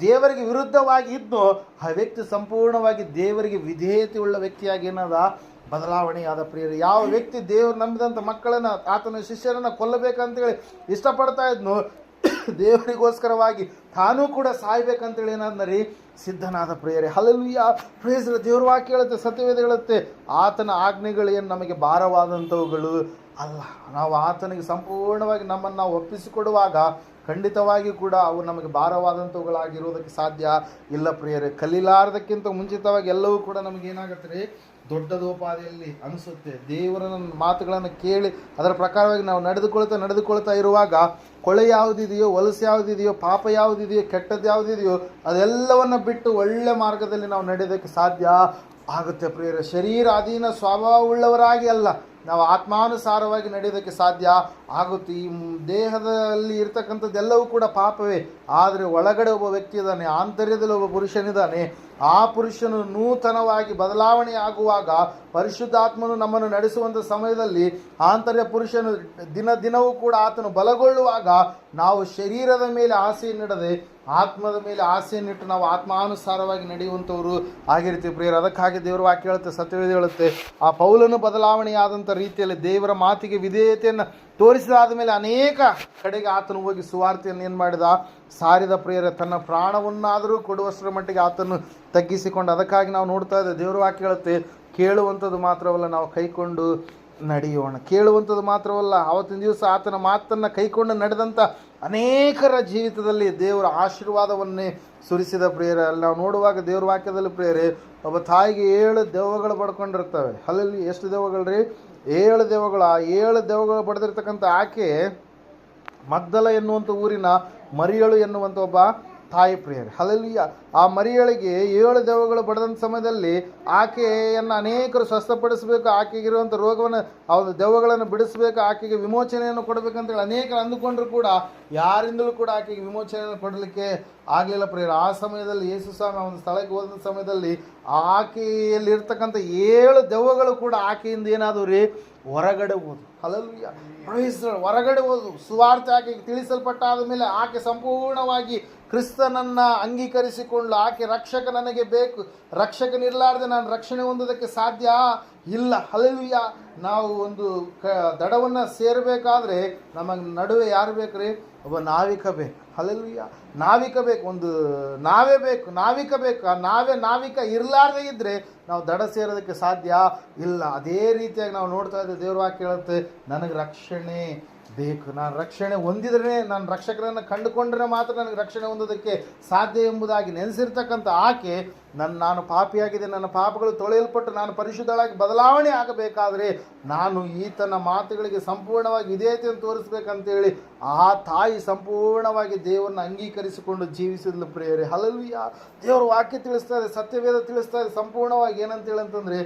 ದೇವರಿಗೆ ವಿರುದ್ಧವಾಗಿ ಇದ್ದೋ ಆ ವ್ಯಕ್ತಿ ಸಂಪೂರ್ಣವಾಗಿ ದೇವರಿಗೆ ವಿಧೇಯತೆ ಉಳ್ಳ ವ್ಯಕ್ತಿಯಾಗಿ ಏನದ? ಬದಲಾವಣೆಯಾದ ಪ್ರಿಯರು. ಯಾವ ವ್ಯಕ್ತಿ ದೇವರು ನಂಬಿದಂಥ ಮಕ್ಕಳನ್ನು, ಆತನ ಶಿಷ್ಯರನ್ನು ಕೊಲ್ಲಬೇಕಂತೇಳಿ ಇಷ್ಟಪಡ್ತಾ ಇದ್ನು ದೇವರಿಗೋಸ್ಕರವಾಗಿ ತಾನೂ ಕೂಡ ಸಾಯ್ಬೇಕಂತೇಳಿ ಏನಾದ್ನರಿ? ಸಿದ್ಧನಾದ ಪ್ರಿಯರೇ ಹಲಲುಯ್ಯ ಪ್ರೇಸರ ದೇವ್ರ ವಾಕ್ಯ ಹೇಳುತ್ತೆ, ಸತ್ಯವೇದ ಹೇಳುತ್ತೆ. ಆತನ ಆಜ್ಞೆಗಳೇನು ನಮಗೆ ಭಾರವಾದಂಥವುಗಳು? ಅಲ್ಲ, ನಾವು ಆತನಿಗೆ ಸಂಪೂರ್ಣವಾಗಿ ನಮ್ಮನ್ನು ನಾವು ಒಪ್ಪಿಸಿಕೊಡುವಾಗ ಖಂಡಿತವಾಗಿ ಕೂಡ ಅವು ನಮಗೆ ಭಾರವಾದಂಥವುಗಳಾಗಿರೋದಕ್ಕೆ ಸಾಧ್ಯ ಇಲ್ಲ ಪ್ರಿಯರೇ. ಕಲೀಲಾರ್ದಕ್ಕಿಂತ ಮುಂಚಿತವಾಗಿ ಎಲ್ಲವೂ ಕೂಡ ನಮಗೆ ಏನಾಗುತ್ತೆ ರೀ? ದೊಡ್ಡದೋಪಾದಿಯಲ್ಲಿ ಅನಿಸುತ್ತೆ. ದೇವರ ಮಾತುಗಳನ್ನು ಕೇಳಿ ಅದರ ಪ್ರಕಾರವಾಗಿ ನಾವು ನಡೆದುಕೊಳ್ತಾ ನಡೆದುಕೊಳ್ತಾ ಇರುವಾಗ ಕೊಳೆ ಯಾವುದಿದೆಯೋ ಹೊಲಸು ಯಾವುದಿದೆಯೋ, ಪಾಪ ಯಾವುದಿದೆಯೋ, ಕೆಟ್ಟದ್ದು ಯಾವುದಿದೆಯೋ ಅದೆಲ್ಲವನ್ನು ಬಿಟ್ಟು ಒಳ್ಳೆ ಮಾರ್ಗದಲ್ಲಿ ನಾವು ನಡೆಯೋದಕ್ಕೆ ಸಾಧ್ಯ ಆಗುತ್ತೆ ಪ್ರಿಯರ. ಶರೀರ ಅಧೀನ ಸ್ವಭಾವವುಳ್ಳವರಾಗಿ ಅಲ್ಲ. ನಾವು ಆತ್ಮಾನುಸಾರವಾಗಿ ನಡೆಯೋದಕ್ಕೆ ಸಾಧ್ಯ ಆಗುತ್ತೆ. ಈ ದೇಹದಲ್ಲಿ ಇರ್ತಕ್ಕಂಥದ್ದೆಲ್ಲವೂ ಕೂಡ ಪಾಪವೇ. ಆದರೆ ಒಳಗಡೆ ಒಬ್ಬ ವ್ಯಕ್ತಿ ಇದ್ದಾನೆ, ಆಂತರ್ಯದಲ್ಲಿ ಒಬ್ಬ ಪುರುಷನಿದ್ದಾನೆ. ಆ ಪುರುಷನು ನೂತನವಾಗಿ ಬದಲಾವಣೆ ಆಗುವಾಗ ಪರಿಶುದ್ಧಾತ್ಮನು ನಮ್ಮನ್ನು ನಡೆಸುವಂಥ ಸಮಯದಲ್ಲಿ ಆಂತರ್ಯ ಪುರುಷನು ದಿನ ದಿನವೂ ಕೂಡ ಆತನು ಬಲಗೊಳ್ಳುವಾಗ ನಾವು ಶರೀರದ ಮೇಲೆ ಆಸೆಯನ್ನಿಡದೆ ಆತ್ಮದ ಮೇಲೆ ಆಸೆಯನ್ನಿಟ್ಟು ನಾವು ಆತ್ಮಾನುಸಾರವಾಗಿ ನಡೆಯುವಂಥವ್ರು ಆಗಿರ್ತೀವಿ. ಪ್ರಿಯರು, ಅದಕ್ಕಾಗಿ ದೇವರ ವಾಕ್ಯ ಹೇಳುತ್ತೆ, ಸತ್ಯವೇದ ಹೇಳುತ್ತೆ, ಆ ಪೌಲನು ಬದಲಾವಣೆಯಾದಂಥ ರೀತಿಯಲ್ಲಿ ದೇವರ ಮಾತಿಗೆ ವಿಧೇಯತೆಯನ್ನು ತೋರಿಸಿದಾದ ಮೇಲೆ ಅನೇಕ ಕಡೆಗೆ ಆತನು ಹೋಗಿ ಸುವಾರ್ತೆಯನ್ನು ಏನು ಮಾಡಿದ? ಸಾರಿದ ಪ್ರಿಯರ, ತನ್ನ ಪ್ರಾಣವನ್ನಾದರೂ ಕೊಡುವಷ್ಟರ ಮಟ್ಟಿಗೆ ಆತನು ತಗ್ಗಿಸಿಕೊಂಡು. ಅದಕ್ಕಾಗಿ ನಾವು ನೋಡ್ತಾ ಇದ್ದೇವೆ ದೇವರ ವಾಕ್ಯ ಹೇಳುತ್ತೆ, ಕೇಳುವಂಥದ್ದು ಮಾತ್ರವಲ್ಲ, ನಾವು ಕೈಕೊಂಡು ನಡೆಯೋಣ. ಕೇಳುವಂಥದ್ದು ಮಾತ್ರವಲ್ಲ ಆವತ್ತಿನ ದಿವಸ ಆತನ ಮಾತನ್ನು ಕೈಕೊಂಡು ನಡೆದಂಥ ಅನೇಕರ ಜೀವಿತದಲ್ಲಿ ದೇವರ ಆಶೀರ್ವಾದವನ್ನೇ ಸುರಿಸಿದ ಪ್ರೇರ ಅಲ್ಲಿ ನಾವು ನೋಡುವಾಗ ದೇವ್ರ ವಾಕ್ಯದಲ್ಲಿ ಪ್ರಿಯರೇ, ಒಬ್ಬ ತಾಯಿಗೆ ಏಳು ದೆವ್ವಗಳು ಬಡ್ಕೊಂಡಿರ್ತವೆ ಅಲ್ಲಲ್ಲಿ ಎಷ್ಟು ದೆವ್ವಗಳು ರೀ ಏಳು ದೆವ್ವಗಳು. ಆ ಏಳು ದೆವ್ವಗಳು ಬಡ್ದಿರ್ತಕ್ಕಂಥ ಆಕೆ ಮಗ್ದಲ ಎನ್ನುವಂಥ ಊರಿನ ಮರಿಯಳು ಎನ್ನುವಂಥ ಒಬ್ಬ ತಾಯಿ ಪ್ರಿಯರಿ ಹಲಲಿಯ ಆ ಮರಿಯೊಳಗೆ ಏಳು ದೆವ್ವಗಳು ಬಡದಂಥ ಸಮಯದಲ್ಲಿ ಆಕೆಯನ್ನು ಅನೇಕರು ಸ್ವಸ್ಥಪಡಿಸಬೇಕು ಆಕೆಗಿರುವಂಥ ರೋಗವನ್ನು ಆ ಒಂದು ದೆವ್ವಗಳನ್ನು ಬಿಡಿಸಬೇಕು, ಆಕೆಗೆ ವಿಮೋಚನೆಯನ್ನು ಕೊಡಬೇಕಂತೇಳಿ ಅನೇಕರು ಅಂದುಕೊಂಡ್ರು ಕೂಡ ಯಾರಿಂದಲೂ ಕೂಡ ಆಕೆಗೆ ವಿಮೋಚನೆಯನ್ನು ಕೊಡಲಿಕ್ಕೆ ಆಗಲಿಲ್ಲ ಪ್ರಿಯರು. ಆ ಸಮಯದಲ್ಲಿ ಯೇಸು ಸ್ವಾಮಿ ಒಂದು ಸ್ಥಳಕ್ಕೆ ಹೋದಂಥ ಸಮಯದಲ್ಲಿ ಆಕೆಯಲ್ಲಿರ್ತಕ್ಕಂಥ ಏಳು ದೆವ್ವಗಳು ಕೂಡ ಆಕೆಯಿಂದ ಏನಾದರೂ ರೀ, ಹೊರಗಡೆ ಹೋದು ಹಲಲ್ಯ ಹೊರಗಡೆ ಹೋದು ಸುವಾರ್ತೆ ಆಕೆಗೆ ತಿಳಿಸಲ್ಪಟ್ಟಾದ ಮೇಲೆ ಆಕೆ ಸಂಪೂರ್ಣವಾಗಿ ಕ್ರಿಸ್ತನನ್ನು ಅಂಗೀಕರಿಸಿಕೊಂಡು ಆಕೆ ರಕ್ಷಕ ನನಗೆ ಬೇಕು. ರಕ್ಷಕನಿರಲಾರ್ದೆ ನಾನು ರಕ್ಷಣೆ ಹೊಂದೋದಕ್ಕೆ ಸಾಧ್ಯ ಇಲ್ಲ. ಹಲವಿಯ ನಾವು ಒಂದು ಕ, ದಡವನ್ನು ಸೇರಬೇಕಾದ್ರೆ ನಮಗೆ ನಡುವೆ ಯಾರು ಬೇಕು ರೀ ಒಬ್ಬ ನಾವಿಕ ಬೇಕು. ಹಲಲ್ವಿಯ ನಾವಿಕ ಬೇಕು. ಒಂದು ನಾವೇ ಬೇಕು, ನಾವಿಕ ಬೇಕು. ಆ ನಾವೇ ನಾವಿಕ ಇರಲಾರ್ದೆ ಇದ್ದರೆ ನಾವು ದಡ ಸೇರೋದಕ್ಕೆ ಸಾಧ್ಯ ಇಲ್ಲ. ಅದೇ ರೀತಿಯಾಗಿ ನಾವು ನೋಡ್ತಾ ಇದ್ದೇವೆ ದೇವ್ರ ವಾಕ್ಯ ಹೇಳುತ್ತೆ, ನನಗೆ ರಕ್ಷಣೆ ಬೇಕು. ನಾನು ರಕ್ಷಣೆ ಹೊಂದಿದ್ರೆ ನಾನು ರಕ್ಷಕರನ್ನು ಕಂಡುಕೊಂಡ್ರೆ ಮಾತ್ರ ನನಗೆ ರಕ್ಷಣೆ ಹೊಂದೋದಕ್ಕೆ ಸಾಧ್ಯ ಎಂಬುದಾಗಿ ನೆನೆಸಿರ್ತಕ್ಕಂಥ ಆಕೆ ನನ್ನ ನಾನು ಪಾಪಿಯಾಗಿದೆ ನನ್ನ ಪಾಪಗಳು ತೊಳೆಯಲ್ಪಟ್ಟು ನಾನು ಪರಿಶುದ್ಧಳಾಗಿ ಬದಲಾವಣೆ ಆಗಬೇಕಾದರೆ ನಾನು ಈತನ ಮಾತುಗಳಿಗೆ ಸಂಪೂರ್ಣವಾಗಿ ವಿಧೇಯತೆಯನ್ನು ತೋರಿಸ್ಬೇಕಂತೇಳಿ ಆ ತಾಯಿ ಸಂಪೂರ್ಣವಾಗಿ ದೇವರನ್ನು ಅಂಗೀಕರಿಸಿಕೊಂಡು ಜೀವಿಸಿದ್ಲು ಪ್ರಿಯರೇ. ಹಲಲ್ವಿಯ ದೇವರ ವಾಕ್ಯ ತಿಳಿಸ್ತಾ ಇದೆ, ಸತ್ಯವೇದ ತಿಳಿಸ್ತಾ ಇದೆ, ಸಂಪೂರ್ಣವಾಗಿ ಏನಂತೇಳಿ ಅಂತಂದರೆ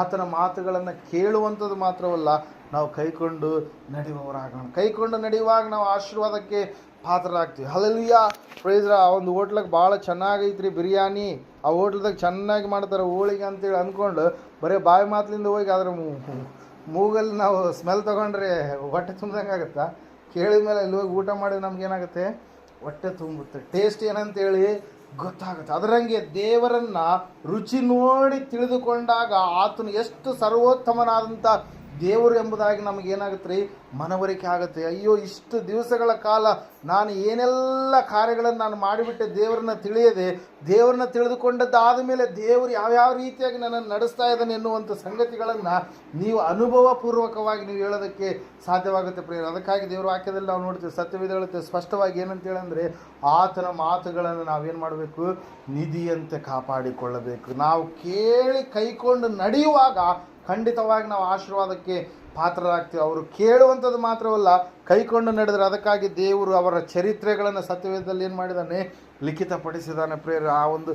ಆತನ ಮಾತುಗಳನ್ನು ಕೇಳುವಂಥದ್ದು ಮಾತ್ರವಲ್ಲ, ನಾವು ಕೈಕೊಂಡು ನಡೆಯುವವರಾಗೋಣ. ಕೈಕೊಂಡು ನಡೆಯುವಾಗ ನಾವು ಆಶೀರ್ವಾದಕ್ಕೆ ಪಾತ್ರರಾಗ್ತೀವಿ ಹಲಲಿಯ ಪ್ರೈಸ್ರ ಆ ಒಂದು ಹೋಟ್ಲಾಗ ಭಾಳ ಚೆನ್ನಾಗೈತ್ರಿ ಬಿರಿಯಾನಿ. ಆ ಹೋಟ್ಲ್ದಾಗ ಚೆನ್ನಾಗಿ ಮಾಡ್ತಾರೆ ಹೋಳಿಗೆ ಅಂತೇಳಿ ಅಂದ್ಕೊಂಡು ಬರೀ ಬಾಯಿ ಮಾತಲಿಂದ ಹೋಗಿ ಅದ್ರ ಮೂಗಲ್ಲಿ ನಾವು ಸ್ಮೆಲ್ ತೊಗೊಂಡ್ರೆ ಹೊಟ್ಟೆ ತುಂಬ್ದಂಗೆ ಆಗುತ್ತಾ? ಕೇಳಿದ ಮೇಲೆ ಅಲ್ಲಿ ಹೋಗಿ ಊಟ ಮಾಡಿದ್ರೆ ನಮ್ಗೆ ಏನಾಗುತ್ತೆ? ಹೊಟ್ಟೆ ತುಂಬುತ್ತೆ ಟೇಸ್ಟ್ ಏನಂತೇಳಿ ಗೊತ್ತಾಗುತ್ತೆ. ಅದರಂಗೆ ದೇವರನ್ನ ರುಚಿ ನೋಡಿ ತಿಳಿದುಕೊಂಡಾಗ ಆತನು ಎಷ್ಟು ಸರ್ವೋತ್ತಮನಾದಂಥ ದೇವರು ಎಂಬುದಾಗಿ ನಮಗೇನಾಗುತ್ತೆ ರೀ ಮನವರಿಕೆ ಆಗುತ್ತೆ. ಅಯ್ಯೋ, ಇಷ್ಟು ದಿವಸಗಳ ಕಾಲ ನಾನು ಏನೆಲ್ಲ ಕಾರ್ಯಗಳನ್ನು ನಾನು ಮಾಡಿಬಿಟ್ಟೆ ದೇವರನ್ನ ತಿಳಿಯದೆ, ದೇವರನ್ನ ತಿಳಿದುಕೊಂಡದ್ದಾದ ಮೇಲೆ ದೇವರು ಯಾವ್ಯಾವ ರೀತಿಯಾಗಿ ನನ್ನನ್ನು ನಡೆಸ್ತಾ ಇದ್ದಾನೆ ಎನ್ನುವಂಥ ಸಂಗತಿಗಳನ್ನು ನೀವು ಅನುಭವಪೂರ್ವಕವಾಗಿ ನೀವು ಹೇಳೋದಕ್ಕೆ ಸಾಧ್ಯವಾಗುತ್ತೆ ಪ್ರಿಯರು. ಅದಕ್ಕಾಗಿ ದೇವರ ವಾಕ್ಯದಲ್ಲಿ ನಾವು ನೋಡ್ತೀವಿ, ಸತ್ಯವಿದೆ ಹೇಳುತ್ತೆ, ಸ್ಪಷ್ಟವಾಗಿ ಏನಂತೇಳಂದರೆ ಆತನ ಮಾತುಗಳನ್ನು ನಾವೇನು ಮಾಡಬೇಕು? ನಿಧಿಯಂತೆ ಕಾಪಾಡಿಕೊಳ್ಳಬೇಕು. ನಾವು ಕೇಳಿ ಕೈಕೊಂಡು ನಡೆಯುವಾಗ ಖಂಡಿತವಾಗಿ ನಾವು ಆಶೀರ್ವಾದಕ್ಕೆ ಪಾತ್ರರಾಗ್ತೀವಿ. ಅವರು ಕೇಳುವಂಥದ್ದು ಮಾತ್ರವಲ್ಲ, ಕೈಕೊಂಡು ನಡೆದರೆ ಅದಕ್ಕಾಗಿ ದೇವರು ಅವರ ಚರಿತ್ರೆಗಳನ್ನು ಸತ್ಯವೇದದಲ್ಲಿ ಏನು ಮಾಡಿದ್ದಾನೆ? ಲಿಖಿತಪಡಿಸಿದ್ದಾನೆ ಪ್ರೇರ ಆ ಒಂದು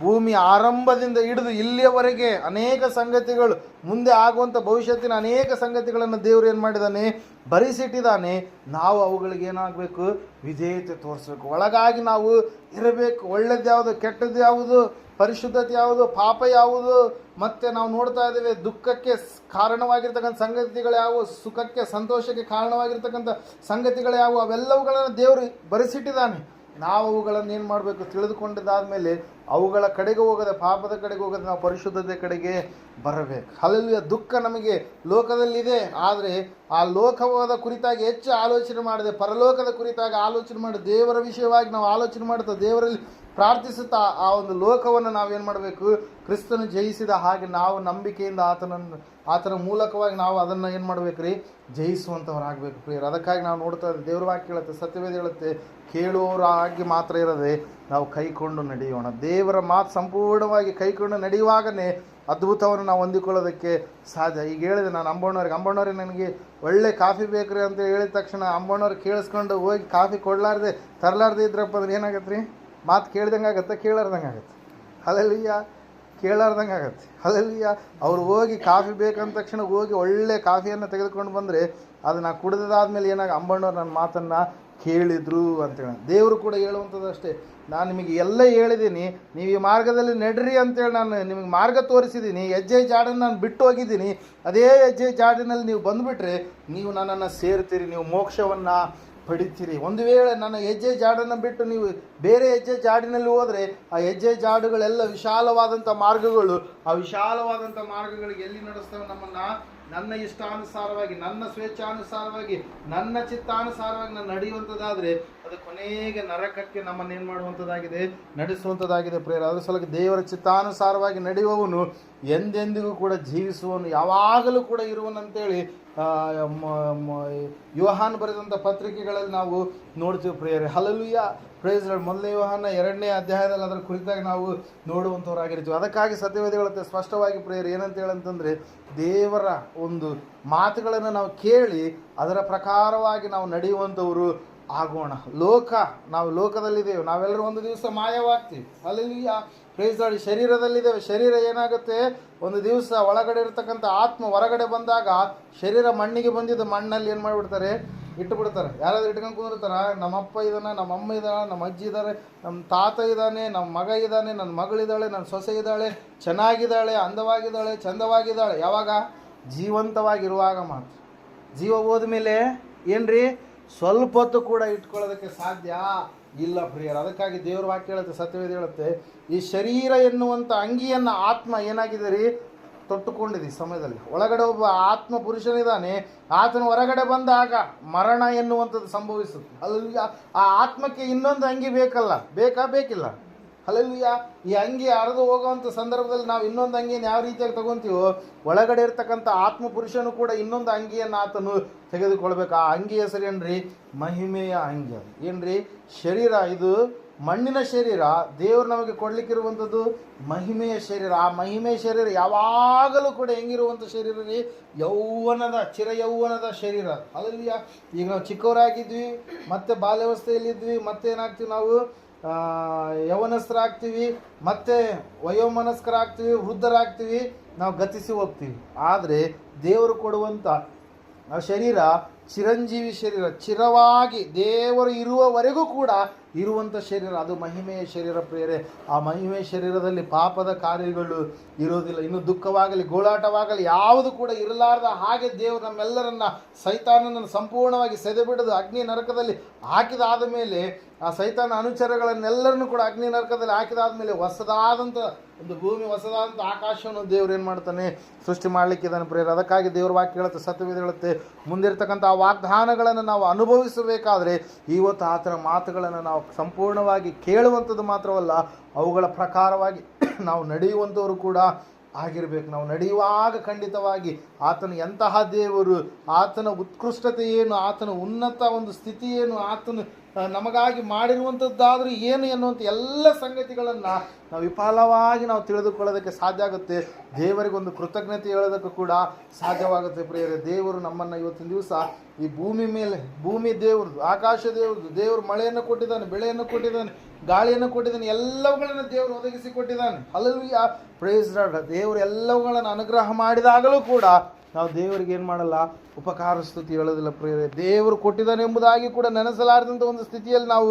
ಭೂಮಿ ಆರಂಭದಿಂದ ಹಿಡಿದು ಇಲ್ಲಿಯವರೆಗೆ ಅನೇಕ ಸಂಗತಿಗಳು, ಮುಂದೆ ಆಗುವಂಥ ಭವಿಷ್ಯತ್ತಿನ ಅನೇಕ ಸಂಗತಿಗಳನ್ನು ದೇವರು ಏನು ಮಾಡಿದ್ದಾನೆ? ಬರಿಸಿಟ್ಟಿದ್ದಾನೆ. ನಾವು ಅವುಗಳಿಗೆ ಏನಾಗಬೇಕು? ವಿಧೇಯತೆ ತೋರಿಸ್ಬೇಕು. ಒಳಗಾಗಿ ನಾವು ಇರಬೇಕು. ಒಳ್ಳೇದು ಯಾವುದು ಕೆಟ್ಟದ್ದು ಯಾವುದು ಪರಿಶುದ್ಧತೆ ಯಾವುದು, ಪಾಪ ಯಾವುದು ಮತ್ತೆ ನಾವು ನೋಡ್ತಾ ಇದ್ದೇವೆ ದುಃಖಕ್ಕೆ ಕಾರಣವಾಗಿರ್ತಕ್ಕಂಥ ಸಂಗತಿಗಳು ಯಾವುವು? ಸುಖಕ್ಕೆ, ಸಂತೋಷಕ್ಕೆ ಕಾರಣವಾಗಿರ್ತಕ್ಕಂಥ ಸಂಗತಿಗಳು ಯಾವುವು? ಅವೆಲ್ಲವುಗಳನ್ನು ದೇವರು ಬರೆಸಿಟ್ಟಿದ್ದಾನೆ. ನಾವು ಅವುಗಳನ್ನು ಏನು ಮಾಡಬೇಕು? ತಿಳಿದುಕೊಂಡಿದ್ದಾದ್ಮೇಲೆ ಅವುಗಳ ಕಡೆಗೆ ಹೋಗದೆ ಪಾಪದ ಕಡೆಗೆ ಹೋಗದೆ ನಾವು ಪರಿಶುದ್ಧತೆ ಕಡೆಗೆ ಬರಬೇಕು. ಅಲ್ಲಿಯ ದುಃಖ ನಮಗೆ ಲೋಕದಲ್ಲಿದೆ. ಆದರೆ ಆ ಲೋಕವಾದ ಕುರಿತಾಗಿ ಹೆಚ್ಚು ಆಲೋಚನೆ ಮಾಡದೆ, ಪರಲೋಕದ ಕುರಿತಾಗಿ ಆಲೋಚನೆ ಮಾಡಿ ದೇವರ ವಿಷಯವಾಗಿ ನಾವು ಆಲೋಚನೆ ಮಾಡುತ್ತಾ, ದೇವರಲ್ಲಿ ಪ್ರಾರ್ಥಿಸುತ್ತಾ ಆ ಒಂದು ಲೋಕವನ್ನು ನಾವೇನು ಮಾಡಬೇಕು? ಕ್ರಿಸ್ತನು ಜಯಿಸಿದ ಹಾಗೆ ನಾವು ನಂಬಿಕೆಯಿಂದ ಆತನನ್ನು, ಆತನ ಮೂಲಕವಾಗಿ ನಾವು ಅದನ್ನು ಏನು ಮಾಡಬೇಕು ರೀ? ಜಯಿಸುವಂಥವರಾಗಬೇಕು ಪ್ರಿಯರು. ಅದಕ್ಕಾಗಿ ನಾವು ನೋಡ್ತಾ ಇದ್ದೇವೆ, ದೇವ್ರ ವಾಕ್ಯ ಹೇಳುತ್ತೆ, ಸತ್ಯವೇದ ಹೇಳುತ್ತೆ ಕೇಳುವವರಾಗಿ ಮಾತ್ರ ಇರದೆ ನಾವು ಕೈಕೊಂಡು ನಡೆಯೋಣ. ದೇವರ ಮಾತು ಸಂಪೂರ್ಣವಾಗಿ ಕೈಕೊಂಡು ನಡೆಯುವಾಗಲೇ ಅದ್ಭುತವನ್ನು ನಾವು ಹೊಂದಿಕೊಳ್ಳೋದಕ್ಕೆ ಸಾಧ್ಯ. ಈಗ ಹೇಳಿದೆ ನಾನು ಅಂಬಣ್ಣವ್ರಿಗೆ ಅಂಬಣ್ಣವ್ರಿಗೆ ನನಗೆ ಒಳ್ಳೆ ಕಾಫಿ ಬೇಕ್ರಿ ಅಂತ ಹೇಳಿದ ತಕ್ಷಣ ಅಂಬಣ್ಣವ್ರು ಕೇಳಿಸ್ಕೊಂಡು ಹೋಗಿ ಕಾಫಿ ಕೊಡಲಾರ್ದೆ, ತರಲಾರ್ದೆ ಇದ್ರಪ್ಪ ಅಂದ್ರೆ ಏನಾಗತ್ತೆ ರೀ ಮಾತು ಕೇಳ್ದಂಗೆ ಆಗತ್ತೆ? ಕೇಳಾರ್ದಂಗೆ ಆಗತ್ತೆ? ಅಲ್ಲಲ್ಲಿಯ ಕೇಳಾರ್ದಂಗೆ ಆಗತ್ತೆ. ಅಲ್ಲಲ್ಲಿಯ ಅವ್ರು ಹೋಗಿ ಕಾಫಿ ಬೇಕಂದ ತಕ್ಷಣ ಹೋಗಿ ಒಳ್ಳೆ ಕಾಫಿಯನ್ನು ತೆಗೆದುಕೊಂಡು ಬಂದರೆ ಅದನ್ನು ಕುಡಿದಾದ್ಮೇಲೆ ಏನಾಗ ಅಂಬಣ್ಣವ್ರು ನನ್ನ ಮಾತನ್ನು ಕೇಳಿದ್ರು ಅಂತೇಳಿ ದೇವರು ಕೂಡ ಹೇಳುವಂಥದ್ದು ಅಷ್ಟೇ. ನಾನು ನಿಮಗೆ ಎಲ್ಲ ಹೇಳಿದ್ದೀನಿ, ನೀವು ಈ ಮಾರ್ಗದಲ್ಲಿ ನಡ್ರಿ ಅಂತೇಳಿ ನಾನು ನಿಮಗೆ ಮಾರ್ಗ ತೋರಿಸಿದ್ದೀನಿ, ಹೆಜ್ಜೆ ಜಾಡನ್ನು ನಾನು ಬಿಟ್ಟು ಹೋಗಿದ್ದೀನಿ. ಅದೇ ಹೆಜ್ಜೆ ಜಾಡಿನಲ್ಲಿ ನೀವು ಬಂದುಬಿಟ್ರೆ ನೀವು ನನ್ನನ್ನು ಸೇರ್ತೀರಿ, ನೀವು ಮೋಕ್ಷವನ್ನು ಪಡಿತೀರಿ. ಒಂದು ವೇಳೆ ನನ್ನ ಹೆಜ್ಜೆ ಜಾಡನ್ನು ಬಿಟ್ಟು ನೀವು ಬೇರೆ ಹೆಜ್ಜೆ ಜಾಡಿನಲ್ಲಿ ಹೋದರೆ ಆ ಹೆಜ್ಜೆ ಜಾಡುಗಳೆಲ್ಲ ವಿಶಾಲವಾದಂಥ ಮಾರ್ಗಗಳು, ಆ ವಿಶಾಲವಾದಂಥ ಮಾರ್ಗಗಳಿಗೆ ಎಲ್ಲಿ ನಡೆಸ್ತವೆ ನಮ್ಮನ್ನು ನನ್ನ ಇಷ್ಟಾನುಸಾರವಾಗಿ, ನನ್ನ ಸ್ವೇಚ್ಛಾನುಸಾರವಾಗಿ, ನನ್ನ ಚಿತ್ತಾನುಸಾರವಾಗಿ ನಾನು ನಡೆಯುವಂಥದ್ದಾದರೆ ಅದು ಕೊನೆಗೆ ನರಕಕ್ಕೆ ನಮ್ಮನ್ನು ಏನು ಮಾಡುವಂಥದ್ದಾಗಿದೆ? ನಡೆಸುವಂಥದ್ದಾಗಿದೆ ಪ್ರೇರ ಅದರ ಸಲಕ್ಕೆ ದೇವರ ಚಿತ್ತಾನುಸಾರವಾಗಿ ನಡೆಯುವವನು ಎಂದೆಂದಿಗೂ ಕೂಡ ಜೀವಿಸುವನು ಯಾವಾಗಲೂ ಕೂಡ ಇರುವನಂತೇಳಿ ಯೋಹಾನ್ ಬರೆದಂಥ ಪತ್ರಿಕೆಗಳಲ್ಲಿ ನಾವು ನೋಡ್ತೀವಿ ಪ್ರೇಯರ್. ಹಲಲುಯ್ಯ ಪ್ರೇಸ್ ಮೊದಲನೇ ಯೋಹಾನ ಎರಡನೇ ಅಧ್ಯಾಯದಲ್ಲಿ ಅದರ ಕುರಿತಾಗಿ ನಾವು ನೋಡುವಂಥವರಾಗಿರ್ತೀವಿ ಅದಕ್ಕಾಗಿ ಸತ್ಯವೇದಿಗಳಂತೆ ಸ್ಪಷ್ಟವಾಗಿ ಪ್ರೇಯರ್ ಏನಂತ ಹೇಳಂತಂದರೆ ದೇವರ ಒಂದು ಮಾತುಗಳನ್ನು ನಾವು ಕೇಳಿ ಅದರ ಪ್ರಕಾರವಾಗಿ ನಾವು ನಡೆಯುವಂಥವರು ಆಗೋಣ. ಲೋಕ, ನಾವು ಲೋಕದಲ್ಲಿದ್ದೇವೆ. ನಾವೆಲ್ಲರೂ ಒಂದು ದಿವಸ ಮಾಯವಾಗ್ತೀವಿ. ಅಲ್ಲಿ ಪ್ರೇಸ್ ಶರೀರದಲ್ಲಿದ್ದೇವೆ. ಶರೀರ ಏನಾಗುತ್ತೆ? ಒಂದು ದಿವಸ ಒಳಗಡೆ ಇರತಕ್ಕಂಥ ಆತ್ಮ ಹೊರಗಡೆ ಬಂದಾಗ ಶರೀರ ಮಣ್ಣಿಗೆ ಬಂದಿದ್ದು ಮಣ್ಣಲ್ಲಿ ಏನು ಮಾಡಿಬಿಡ್ತಾರೆ? ಇಟ್ಟು ಬಿಡ್ತಾರೆ ಯಾರಾದ್ರೂ ಇಟ್ಕೊಂಡು ಕುಂದಿರ್ತಾರ ನಮ್ಮಪ್ಪ ಇದ್ದಾನೆ ನಮ್ಮ ಅಮ್ಮ ಇದ್ದಾಳೆ ನಮ್ಮ ಅಜ್ಜಿ ಇದ್ದಾರೆ ನಮ್ಮ ತಾತ ಇದ್ದಾನೆ ನಮ್ಮ ಮಗ ಇದ್ದಾನೆ ನನ್ನ ಮಗಳಿದ್ದಾಳೆ ನನ್ನ ಸೊಸೆ ಇದ್ದಾಳೆ ಚೆನ್ನಾಗಿದ್ದಾಳೆ, ಅಂದವಾಗಿದ್ದಾಳೆ, ಚಂದವಾಗಿದ್ದಾಳೆ. ಯಾವಾಗ? ಜೀವಂತವಾಗಿರುವಾಗ ಮಾತ್ರ. ಜೀವ ಹೋದ್ಮೇಲೆ ಏನ್ರಿ? ಸ್ವಲ್ಪ ಹೊತ್ತು ಕೂಡ ಇಟ್ಕೊಳ್ಳೋದಕ್ಕೆ ಸಾಧ್ಯ ಇಲ್ಲ ಪ್ರಿಯರು. ಅದಕ್ಕಾಗಿ ದೇವ್ರ ವಾಕ್ಯ ಹೇಳುತ್ತೆ, ಸತ್ಯವೇದ ಹೇಳುತ್ತೆ, ಈ ಶರೀರ ಎನ್ನುವಂಥ ಅಂಗಿಯನ್ನು ಆತ್ಮ ಏನಾಗಿದೆ ರೀ? ತೊಟ್ಟುಕೊಂಡಿದೆ ಈ ಸಮಯದಲ್ಲಿ. ಒಳಗಡೆ ಒಬ್ಬ ಆತ್ಮ ಪುರುಷನಿದ್ದಾನೆ, ಆತನ ಹೊರಗಡೆ ಬಂದಾಗ ಮರಣ ಎನ್ನುವಂಥದ್ದು ಸಂಭವಿಸುತ್ತೆ. ಅಲ್ಲಿ ಆ ಆತ್ಮಕ್ಕೆ ಇನ್ನೊಂದು ಅಂಗಿ ಬೇಕಲ್ಲ, ಬೇಕಾ ಬೇಕಿಲ್ಲ? ಅಲ್ಲಲ್ಲಿಯ ಈ ಅಂಗಿ ಹರಿದು ಹೋಗುವಂಥ ಸಂದರ್ಭದಲ್ಲಿ ನಾವು ಇನ್ನೊಂದು ಅಂಗಿಯನ್ನು ಯಾವ ರೀತಿಯಾಗಿ ತಗೊತೀವೋ, ಒಳಗಡೆ ಇರ್ತಕ್ಕಂಥ ಆತ್ಮ ಪುರುಷನು ಕೂಡ ಇನ್ನೊಂದು ಅಂಗಿಯನ್ನು ಆತನು ತೆಗೆದುಕೊಳ್ಬೇಕು. ಆ ಅಂಗಿ ಹೆಸರೇನ್ರಿ ಮಹಿಮೆಯ ಅಂಗಿ ಅದು. ಏನ್ರಿ? ಶರೀರ. ಇದು ಮಣ್ಣಿನ ಶರೀರ. ದೇವರು ನಮಗೆ ಕೊಡ್ಲಿಕ್ಕಿರುವಂಥದ್ದು ಮಹಿಮೆಯ ಶರೀರ. ಆ ಮಹಿಮೆಯ ಶರೀರ ಯಾವಾಗಲೂ ಕೂಡ ಹೆಂಗಿರುವಂಥ ಶರೀರ ರೀ? ಯೌವನದ ಚಿರ ಯೌವನದ ಶರೀರ. ಅದಲ್ಲಿಯ ಈಗ ನಾವು ಚಿಕ್ಕವರಾಗಿದ್ವಿ, ಮತ್ತೆ ಬಾಲ್ಯವಸ್ಥೆಯಲ್ಲಿದ್ವಿ ಮತ್ತೆ ಏನಾಗ್ತೀವಿ ನಾವು? ಯೌವನಸ್ಥರಾಗ್ತೀವಿ ಮತ್ತೆ ವಯೋಮನಸ್ಕರಾಗ್ತೀವಿ ವೃದ್ಧರಾಗ್ತೀವಿ ನಾವು ಗತಿಸಿ ಹೋಗ್ತೀವಿ. ಆದರೆ ದೇವರು ಕೊಡುವಂಥ ಶರೀರ ಚಿರಂಜೀವಿ ಶರೀರ ಚಿರವಾಗಿ ದೇವರು ಇರುವವರೆಗೂ ಕೂಡ ಇರುವಂಥ ಶರೀರ, ಅದು ಮಹಿಮೆಯ ಶರೀರ ಪ್ರಿಯರೇ. ಆ ಮಹಿಮೆಯ ಶರೀರದಲ್ಲಿ ಪಾಪದ ಕಾರ್ಯಗಳು ಇರೋದಿಲ್ಲ ಇನ್ನು ದುಃಖವಾಗಲಿ, ಗೋಳಾಟವಾಗಲಿ, ಯಾವುದು ಕೂಡ ಇರಲಾರ್ದ ಹಾಗೆ ದೇವರು ನಮ್ಮೆಲ್ಲರನ್ನ ಸೈತಾನನನ್ನು ಸಂಪೂರ್ಣವಾಗಿ ಸೆದೆಬಿಡದು, ಅಗ್ನಿ ನರಕದಲ್ಲಿ ಹಾಕಿದಾದ ಮೇಲೆ, ಆ ಸೈತಾನ ಅನುಚರಗಳನ್ನೆಲ್ಲರನ್ನು ಕೂಡ ಅಗ್ನಿ ನರಕದಲ್ಲಿ ಹಾಕಿದಾದ ಮೇಲೆ ಹೊಸದಾದಂಥ ಒಂದು ಭೂಮಿ, ಹೊಸದಾದಂಥ ಆಕಾಶವನ್ನು ದೇವ್ರು ಏನು ಮಾಡ್ತಾನೆ ಸೃಷ್ಟಿ ಮಾಡಲಿಕ್ಕೆ ಇದನ್ನು ಪ್ರೇರ ಅದಕ್ಕಾಗಿ ದೇವ್ರ ವಾಕ್ಯ ಹೇಳುತ್ತೆ, ಸತ್ಯವೇದ ಹೇಳುತ್ತೆ, ಮುಂದಿರ್ತಕ್ಕಂಥ ವಾಗ್ದಾನಗಳನ್ನು ನಾವು ಅನುಭವಿಸಬೇಕಾದರೆ ಇವತ್ತು ಆತನ ಮಾತುಗಳನ್ನು ನಾವು ಸಂಪೂರ್ಣವಾಗಿ ಕೇಳುವಂಥದ್ದು ಮಾತ್ರವಲ್ಲ, ಅವುಗಳ ಪ್ರಕಾರವಾಗಿ ನಾವು ನಡೆಯುವಂಥವರು ಕೂಡ ಆಗಿರಬೇಕು. ನಾವು ನಡೆಯುವಾಗ ಖಂಡಿತವಾಗಿ ಆತನ ಎಂತಹ ದೇವರು, ಆತನ ಉತ್ಕೃಷ್ಟತೆ ಏನು ಆತನ ಉನ್ನತ ಒಂದು ಸ್ಥಿತಿ ಏನು ಆತನು ನಮಗಾಗಿ ಮಾಡಿರುವಂಥದ್ದಾದರೂ ಏನು ಎನ್ನುವಂಥ ಎಲ್ಲ ಸಂಗತಿಗಳನ್ನು ನಾವು ವಿಫಲವಾಗಿ ನಾವು ತಿಳಿದುಕೊಳ್ಳೋದಕ್ಕೆ ಸಾಧ್ಯ ಆಗುತ್ತೆ. ದೇವರಿಗೊಂದು ಕೃತಜ್ಞತೆ ಹೇಳೋದಕ್ಕೂ ಕೂಡ ಸಾಧ್ಯವಾಗುತ್ತೆ ಪ್ರಿಯರೇ. ದೇವರು ನಮ್ಮನ್ನು ಇವತ್ತಿನ ದಿವಸ ಈ ಭೂಮಿ ಮೇಲೆ, ಭೂಮಿ ದೇವ್ರದ್ದು, ಆಕಾಶ ದೇವ್ರದ್ದು, ದೇವರು ಮಳೆಯನ್ನು ಕೊಟ್ಟಿದ್ದಾನೆ, ಬೆಳೆಯನ್ನು ಕೊಟ್ಟಿದ್ದಾನೆ, ಗಾಳಿಯನ್ನು ಕೊಟ್ಟಿದ್ದಾನೆ, ಎಲ್ಲವುಗಳನ್ನು ದೇವರು ಒದಗಿಸಿ ಕೊಟ್ಟಿದ್ದಾನೆ. ಅಲ್ಲಲ್ವಿಯ ಪ್ರೇಸ್ ದೇವರು ಎಲ್ಲವುಗಳನ್ನು ಅನುಗ್ರಹ ಮಾಡಿದಾಗಲೂ ಕೂಡ ನಾವು ದೇವರಿಗೆ ಏನು ಮಾಡಲ್ಲ? ಉಪಕಾರ ಸ್ತುತಿ ಹೇಳೋದಿಲ್ಲ ಪ್ರಿಯರೇ. ದೇವರು ಕೊಟ್ಟಿದ್ದಾನೆ ಎಂಬುದಾಗಿ ಕೂಡ ನೆನೆಸಲಾರದಂಥ ಒಂದು ಸ್ಥಿತಿಯಲ್ಲಿ ನಾವು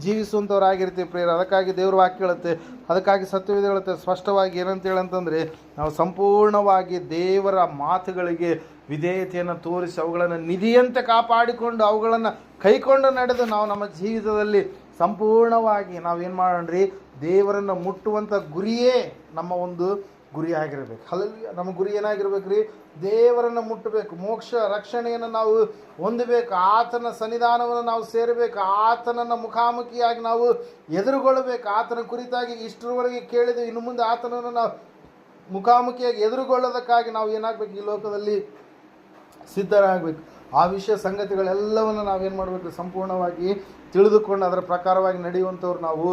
ಜೀವಿಸುವಂಥವ್ರಾಗಿರ್ತೀವಿ ಪ್ರೇರ ಅದಕ್ಕಾಗಿ ದೇವ್ರ ವಾಕ್ಯ ಹೇಳುತ್ತೆ. ಅದಕ್ಕಾಗಿ ಸತ್ಯವೇದ ಹೇಳುತ್ತೆ. ಸ್ಪಷ್ಟವಾಗಿ ಏನಂತ ಹೇಳಂತಂದರೆ ನಾವು ಸಂಪೂರ್ಣವಾಗಿ ದೇವರ ಮಾತುಗಳಿಗೆ ವಿಧೇಯತೆಯನ್ನು ತೋರಿಸಿ ಅವುಗಳನ್ನು ನಿಧಿಯಂತೆ ಕಾಪಾಡಿಕೊಂಡು ಅವುಗಳನ್ನು ಕೈಕೊಂಡು ನಡೆದು ನಾವು ನಮ್ಮ ಜೀವಿತದಲ್ಲಿ ಸಂಪೂರ್ಣವಾಗಿ ನಾವೇನು ಮಾಡೋಣ್ರಿ? ದೇವರನ್ನು ಮುಟ್ಟುವಂಥ ಗುರಿಯೇ ನಮ್ಮ ಒಂದು ಗುರಿ ಆಗಿರಬೇಕು. ಅಲ್ಲಲ್ಲಿ ನಮ್ಮ ಗುರಿ ಏನಾಗಿರ್ಬೇಕು ರೀ ದೇವರನ್ನು ಮುಟ್ಟಬೇಕು. ಮೋಕ್ಷ, ರಕ್ಷಣೆಯನ್ನು ನಾವು ಹೊಂದಬೇಕು. ಆತನ ಸನ್ನಿಧಾನವನ್ನು ನಾವು ಸೇರಬೇಕು. ಆತನನ್ನು ಮುಖಾಮುಖಿಯಾಗಿ ನಾವು ಎದುರುಗೊಳ್ಳಬೇಕು. ಆತನ ಕುರಿತಾಗಿ ಇಷ್ಟರವರೆಗೆ ಕೇಳಿದ್ವಿ ಇನ್ನು ಮುಂದೆ ಆತನನ್ನು ನಾವು ಮುಖಾಮುಖಿಯಾಗಿ ಎದುರುಗೊಳ್ಳೋದಕ್ಕಾಗಿ ನಾವು ಏನಾಗಬೇಕು? ಈ ಲೋಕದಲ್ಲಿ ಸಿದ್ಧರಾಗಬೇಕು. ಆ ವಿಷಯ ಸಂಗತಿಗಳೆಲ್ಲವನ್ನು ನಾವೇನು ಮಾಡಬೇಕು? ಸಂಪೂರ್ಣವಾಗಿ ತಿಳಿದುಕೊಂಡು ಅದರ ಪ್ರಕಾರವಾಗಿ ನಡೆಯುವಂಥವ್ರು ನಾವು